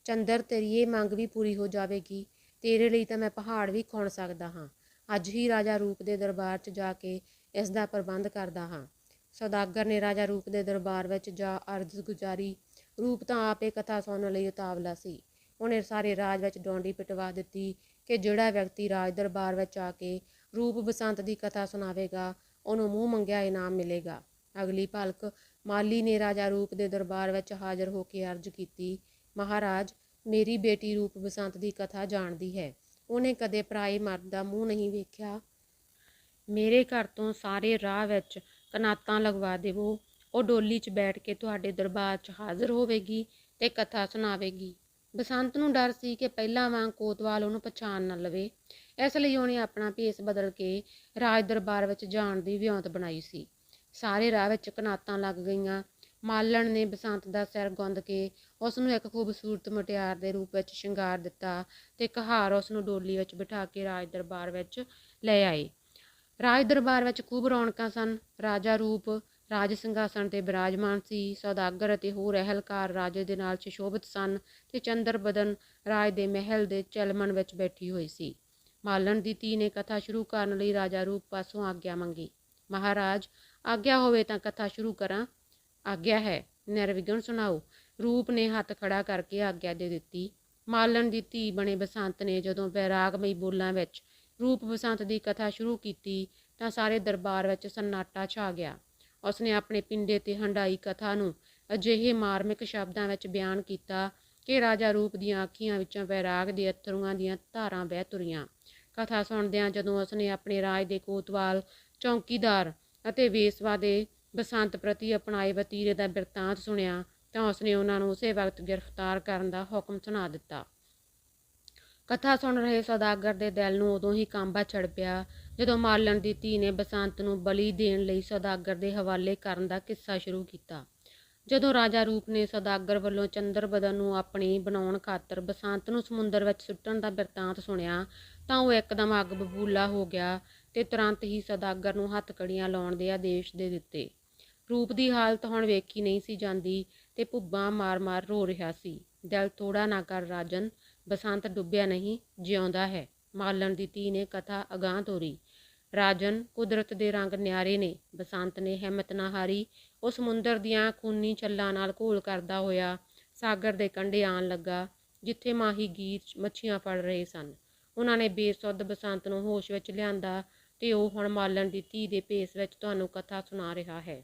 A: ਚੰਦਰ, ਤੇਰੀ ਇਹ ਮੰਗ ਵੀ ਪੂਰੀ ਹੋ ਜਾਵੇਗੀ। ਤੇਰੇ ਲਈ ਤਾਂ ਮੈਂ ਪਹਾੜ ਵੀ ਖੁਣ ਸਕਦਾ ਹਾਂ। ਅੱਜ ਹੀ ਰਾਜਾ ਰੂਪ ਦੇ ਦਰਬਾਰ 'ਚ ਜਾ ਕੇ ਇਸ ਦਾ ਪ੍ਰਬੰਧ ਕਰਦਾ ਹਾਂ। ਸੌਦਾਗਰ ਨੇ ਰਾਜਾ ਰੂਪ ਦੇ ਦਰਬਾਰ ਵਿੱਚ ਜਾ ਅਰਜ਼ ਗੁਜ਼ਾਰੀ ਰੂਪ ਤਾਂ ਆਪੇ ਕਥਾ ਸੁਣਨ ਲਈ ਉਤਾਵਲਾ ਸੀ। ਉਹਨੇ ਸਾਰੇ ਰਾਜ ਵਿੱਚ ਡੋਂਡੀ ਪਿਟਵਾ ਦਿੱਤੀ ਕਿ ਜਿਹੜਾ ਵਿਅਕਤੀ ਰਾਜ ਦਰਬਾਰ ਵਿੱਚ ਆ ਕੇ ਰੂਪ ਬਸੰਤ ਦੀ ਕਥਾ ਸੁਣਾਵੇਗਾ, ਉਹਨੂੰ ਮੂੰਹ ਮੰਗਿਆ ਇਨਾਮ ਮਿਲੇਗਾ। ਅਗਲੀ ਭਲਕ ਮਾਲੀ ਨੇ ਰਾਜਾ ਰੂਪ ਦੇ ਦਰਬਾਰ ਵਿੱਚ ਹਾਜ਼ਰ ਹੋ ਕੇ ਅਰਜ਼ ਕੀਤੀ, ਮਹਾਰਾਜ, ਮੇਰੀ ਬੇਟੀ ਰੂਪ ਬਸੰਤ ਦੀ ਕਥਾ ਜਾਣਦੀ ਹੈ। ਉਹਨੇ ਕਦੇ ਪਰਾਏ ਮਰਦ ਦਾ ਮੂੰਹ ਨਹੀਂ ਵੇਖਿਆ। ਮੇਰੇ ਘਰ ਤੋਂ ਸਾਰੇ ਰਾਹ ਵਿੱਚ ਕਨਾਤਾਂ ਲਗਵਾ ਦੇਵੋ। ਉਹ ਡੋਲੀ 'ਚ ਬੈਠ ਕੇ ਤੁਹਾਡੇ ਦਰਬਾਰ 'ਚ ਹਾਜ਼ਰ ਹੋਵੇਗੀ ਤੇ ਕਥਾ ਸੁਣਾਵੇਗੀ। ਬਸੰਤ ਨੂੰ ਡਰ ਸੀ ਕਿ ਪਹਿਲਾਂ ਵਾਂਗ ਕੋਤਵਾਲ ਉਹਨੂੰ ਪਛਾਣ ਨਾ ਲਵੇ। ਇਸ ਲਈ ਉਹਨੇ ਆਪਣਾ ਭੇਸ ਬਦਲ ਕੇ ਰਾਜ ਦਰਬਾਰ ਵਿੱਚ ਜਾਣ ਦੀ ਵਿਉਂਤ ਬਣਾਈ ਸੀ। ਸਾਰੇ ਰਾਹ ਵਿੱਚ ਕਨਾਤਾਂ ਲੱਗ ਗਈਆਂ। ਮਾਲਣ ਨੇ ਬਸੰਤ ਦਾ ਸਿਰ ਗੁੰਦ ਕੇ ਉਸ ਨੂੰ ਇੱਕ ਖੂਬਸੂਰਤ ਮੁਟਿਆਰ ਦੇ ਰੂਪ ਵਿੱਚ ਸ਼ਿੰਗਾਰ ਦਿੱਤਾ ਤੇ ਕਹਾਰ ਉਸ ਨੂੰ ਡੋਲੀ ਵਿੱਚ ਬਿਠਾ ਕੇ ਰਾਜ ਦਰਬਾਰ ਵਿੱਚ ਲੈ ਆਏ। ਰਾਜ ਦਰਬਾਰ ਵਿੱਚ ਖੂਬ ਰੌਣਕਾਂ ਸਨ। ਰਾਜਾ ਰੂਪ ਰਾਜ ਸਿੰਘਾਸਣ ਤੇ ਬਿਰਾਜਮਾਨ ਸੀ। ਸੌਦਾਗਰ ਅਤੇ ਹੋਰ ਅਹਿਲਕਾਰ ਰਾਜੇ ਦੇ ਨਾਲ ਸੁਸ਼ੋਭਿਤ ਸਨ ਤੇ ਚੰਦਰ ਬਦਨ ਰਾਜ ਦੇ ਮਹਿਲ ਦੇ ਚਲਮਨ ਵਿੱਚ ਬੈਠੀ ਹੋਈ ਸੀ। ਮਾਲਣ ਦੀ ਧੀ ਨੇ ਕਥਾ ਸ਼ੁਰੂ ਕਰਨ ਲਈ ਰਾਜਾ ਰੂਪ ਪਾਸੋਂ ਆਗਿਆ ਮੰਗੀ। ਮਹਾਰਾਜ, ਆਗਿਆ ਹੋਵੇ ਤਾਂ ਕਥਾ ਸ਼ੁਰੂ ਕਰਾਂ। ਆਗਿਆ ਹੈ, ਨਿਰਵਿਘਨ ਸੁਣਾਓ। ਰੂਪ ਨੇ ਹੱਥ ਖੜਾ ਕਰਕੇ ਆਗਿਆ ਦੇ ਦਿੱਤੀ। ਮਾਲਣ ਦੀ ਧੀ ਬਣੇ ਬਸੰਤ ਨੇ ਜਦੋਂ ਬੈਰਾਗਮਈ ਬੋਲਾਂ ਵਿੱਚ ਰੂਪ ਬਸੰਤ ਦੀ ਕਥਾ ਸ਼ੁਰੂ ਕੀਤੀ ਤਾਂ ਸਾਰੇ ਦਰਬਾਰ ਵਿੱਚ ਸੰਨਾਟਾ ਛਾ ਗਿਆ। ਉਸਨੇ ਆਪਣੇ ਪਿੰਡੇ ਤੇ ਹੰਡਾਈ ਕਥਾ ਨੂੰ ਅਜਿਹੇ ਮਾਰਮਿਕ ਸ਼ਬਦਾਂ ਵਿੱਚ ਬਿਆਨ ਕੀਤਾ ਕਿ ਰਾਜਾ ਰੂਪ ਦੀਆਂ ਅੱਖੀਆਂ ਵਿੱਚੋਂ ਵੈਰਾਗ ਦੇ ਅਥਰੂਆਂ ਦੀਆਂ ਧਾਰਾਂ ਵਹਿ ਤੁਰੀਆਂ। ਕਥਾ ਸੁਣਦਿਆਂ ਜਦੋਂ ਉਸਨੇ ਆਪਣੇ ਰਾਜ ਦੇ ਕੋਤਵਾਲ, ਚੌਂਕੀਦਾਰ ਅਤੇ ਵੇਸਵਾ ਦੇ ਬਸੰਤ ਪ੍ਰਤੀ ਅਪਣਾਏ ਵਤੀਰੇ ਦਾ ਬਿਰਤਾਂਤ ਸੁਣਿਆ ਤਾਂ ਉਸਨੇ ਉਹਨਾਂ ਨੂੰ ਉਸੇ ਵਕਤ ਗ੍ਰਿਫਤਾਰ ਕਰਨ ਦਾ ਹੁਕਮ ਸੁਣਾ ਦਿੱਤਾ। ਕਥਾ ਸੁਣ ਰਹੇ ਸੌਦਾਗਰ ਦੇ ਦਿਲ ਨੂੰ ਉਦੋਂ ਹੀ ਕਾਂਬਾ ਚੜ ਪਿਆ ਜਦੋਂ ਮਾਲਣ ਦੀ ਧੀ ਨੇ ਬਸੰਤ ਨੂੰ ਬਲੀ ਦੇਣ ਲਈ ਸੌਦਾਗਰ ਦੇ ਹਵਾਲੇ ਕਰਨ ਦਾ ਕਿੱਸਾ ਸ਼ੁਰੂ ਕੀਤਾ। ਜਦੋਂ ਰਾਜਾ ਰੂਪ ਨੇ ਸੌਦਾਗਰ ਵੱਲੋਂ ਚੰਦਰ ਬਦਨ ਨੂੰ ਆਪਣੀ ਬਣਾਉਣ ਖਾਤਰ ਬਸੰਤ ਨੂੰ ਸਮੁੰਦਰ ਵਿੱਚ ਸੁੱਟਣ ਦਾ ਬਿਰਤਾਂਤ ਸੁਣਿਆ, ਤਾਂ ਉਹ ਇੱਕਦਮ ਅੱਗ ਬਬੂਲਾ ਹੋ ਗਿਆ ਤੇ ਤੁਰੰਤ ਹੀ ਸੌਦਾਗਰ ਨੂੰ ਹੱਥਕੜੀਆਂ ਲਾਉਣ ਦੇ ਆਦੇਸ਼ ਦੇ ਦਿੱਤੇ। ਰੂਪ ਦੀ ਹਾਲਤ ਹੁਣ ਵੇਖੀ ਨਹੀਂ ਸੀ ਜਾਂਦੀ ਤੇ ਭੁੱਬਾਂ ਮਾਰ-ਮਾਰ ਰੋ ਰਿਹਾ ਸੀ। ਦਿਲ ਥੋੜਾ ਨਾ ਕਰ ਰਾਜਨ, ਬਸੰਤ ਡੁੱਬਿਆ ਨਹੀਂ, ਜਿਉਂਦਾ ਹੈ। ਮਾਲਣ ਦੀ ਧੀ ਨੇ ਕਥਾ ਅਗਾਂਹ ਤੋਰੀ। ਰਾਜਨ ਕੁਦਰਤ ਦੇ ਰੰਗ ਨਿਆਰੇ ਨੇ। ਬਸੰਤ ਨੇ ਹਿੰਮਤ ਨਾ ਹਾਰੀ। ਉਹ ਸਮੁੰਦਰ ਦੀਆਂ ਖੂਨੀ ਛੱਲਾਂ ਨਾਲ ਘੋਲ ਕਰਦਾ ਹੋਇਆ ਸਾਗਰ ਦੇ ਕੰਢੇ ਆਣ ਲੱਗਾ, ਜਿੱਥੇ ਮਾਹੀ ਗੀਰ ਮੱਛੀਆਂ ਫੜ ਰਹੇ ਸਨ। ਉਹਨਾਂ ਨੇ ਬੇਸੁੱਧ ਬਸੰਤ ਨੂੰ ਹੋਸ਼ ਵਿੱਚ ਲਿਆਂਦਾ ਤੇ ਉਹ ਹੁਣ ਮਾਲਣ ਦੀ ਧੀ ਦੇ ਭੇਸ ਵਿੱਚ ਤੁਹਾਨੂੰ ਕਥਾ ਸੁਣਾ ਰਿਹਾ ਹੈ।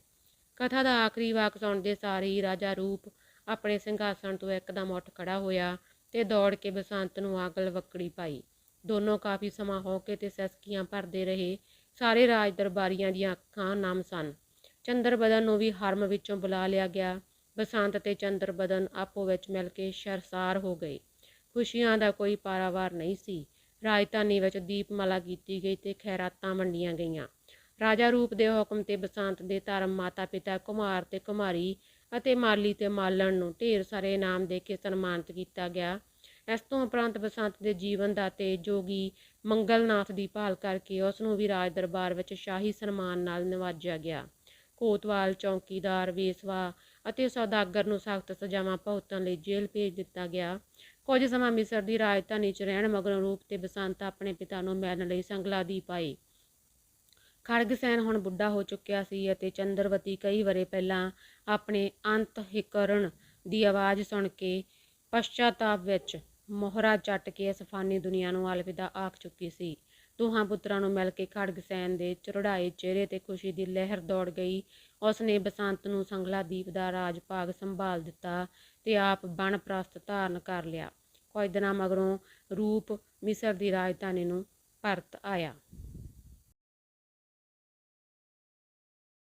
A: ਕਥਾ ਦਾ ਆਖਰੀ ਵਾਕ ਸੁਣਦੇ ਸਾਰੇ ਹੀ ਰਾਜਾ ਰੂਪ ਆਪਣੇ ਸਿੰਘਾਸਣ ਤੋਂ ਇੱਕਦਮ ਉੱਠ ਖੜਾ ਹੋਇਆ ਤੇ ਦੌੜ ਕੇ ਬਸੰਤ ਨੂੰ ਆਗਲ ਵਕੜੀ ਪਾਈ। ਦੋਨੋਂ ਕਾਫੀ ਸਮਾਂ ਹੋ ਕੇ ਤੇ ਸਸਕੀਆਂ ਭਰਦੇ ਰਹੇ। ਸਾਰੇ ਰਾਜ ਦਰਬਾਰੀਆਂ ਦੀਆਂ ਅੱਖਾਂ ਨਮ ਸਨ। ਚੰਦਰ ਬਦਨ ਨੂੰ ਵੀ ਹਰਮ ਵਿੱਚੋਂ ਬੁਲਾ ਲਿਆ ਗਿਆ। ਬਸੰਤ ਤੇ ਚੰਦਰਬਦਨ ਆਪੋ ਵਿੱਚ ਮਿਲ ਕੇ ਸ਼ਰਸਾਰ ਹੋ ਗਏ। ਖੁਸ਼ੀਆਂ ਦਾ ਕੋਈ ਪਾਰਾਵਾਰ ਨਹੀਂ ਸੀ। ਰਾਜਧਾਨੀ ਵਿੱਚ ਦੀਪਮਾਲਾ ਕੀਤੀ ਗਈ ਤੇ ਖੈਰਾਤਾਂ ਵੰਡੀਆਂ ਗਈਆਂ। ਰਾਜਾ ਰੂਪ ਦੇ ਹੁਕਮ ਤੇ ਬਸੰਤ ਦੇ ਧਰਮ ਮਾਤਾ ਪਿਤਾ ਕੁਮਾਰ ਤੇ ਕੁਮਾਰੀ ਅਤੇ ਮਾਲੀ ਤੇ ਮਾਲਣ ਨੂੰ ਢੇਰ ਸਾਰੇ ਇਨਾਮ ਦੇ ਕੇ ਸਨਮਾਨਿਤ ਕੀਤਾ ਗਿਆ। ਇਸ ਤੋਂ ਉਪਰੰਤ ਬਸੰਤ ਦੇ ਜੀਵਨ ਦਾ ਤੇ ਜੋਗੀ ਮੰਗਲਨਾਥ ਦੀ ਭਾਲ ਕਰਕੇ ਉਸ ਨੂੰ ਵੀ ਰਾਜ ਦਰਬਾਰ ਵਿੱਚ ਸ਼ਾਹੀ ਸਨਮਾਨ ਨਾਲ ਨਿਵਾਜਿਆ ਗਿਆ। ਕੋਤਵਾਲ, ਚੌਕੀਦਾਰ, ਵੇਸਵਾ ਅਤੇ ਸੌਦਾਗਰ ਨੂੰ ਸਖਤ ਸਜ਼ਾਵਾਂ ਭੁਗਤਣ ਲਈ ਜੇਲ੍ਹ ਭੇਜ ਦਿੱਤਾ ਗਿਆ। ਕੁਝ ਸਮਾਂ ਮਿਸਰ ਦੀ ਰਾਜਧਾਨੀ 'ਚ ਰਹਿਣ ਮਗਰੋਂ ਰੂਪ ਤੇ ਬਸੰਤ ਆਪਣੇ ਪਿਤਾ ਨੂੰ ਮਿਲਣ ਲਈ ਸੰਗਲਾਦੀਪ ਆਏ ਖੜਗਸੈਨ ਹੁਣ ਬੁੱਢਾ ਹੋ ਚੁੱਕਿਆ ਸੀ ਅਤੇ ਚੰਦਰਵਤੀ ਕਈ ਵਰੇ ਪਹਿਲਾਂ ਆਪਣੇ ਅੰਤ ਹਿਕਰਣ ਦੀ ਆਵਾਜ਼ ਸੁਣ ਕੇ ਪਸ਼ਚਾਤਾਪ ਵਿੱਚ ਮੋਹਰਾ ਚੱਟ ਕੇ ਇਸ ਫਾਨੀ ਦੁਨੀਆ ਨੂੰ ਅਲਵਿਦਾ ਆਖ ਚੁੱਕੀ ਸੀ। ਦੋਹਾਂ ਪੁੱਤਰਾਂ ਨੂੰ ਮਿਲ ਕੇ ਖੜਗਸੈਨ ਦੇ ਚੜ੍ਹਾਏ ਚਿਹਰੇ ਤੇ ਖੁਸ਼ੀ ਦੀ ਲਹਿਰ ਦੌੜ ਗਈ। ਉਸ ਨੇ ਬਸੰਤ ਨੂੰ ਸੰਗਲਾਦੀਪ ਦਾ ਰਾਜ ਭਾਗ ਸੰਭਾਲ ਦਿੱਤਾ ਤੇ ਆਪ ਬਣ ਪ੍ਰਸਤ ਧਾਰਨ ਕਰ ਲਿਆ। ਕੁਝ ਦਿਨਾਂ ਮਗਰੋਂ ਰੂਪ ਮਿਸਰ ਦੀ ਰਾਜਧਾਨੀ ਨੂੰ ਪਰਤ ਆਇਆ।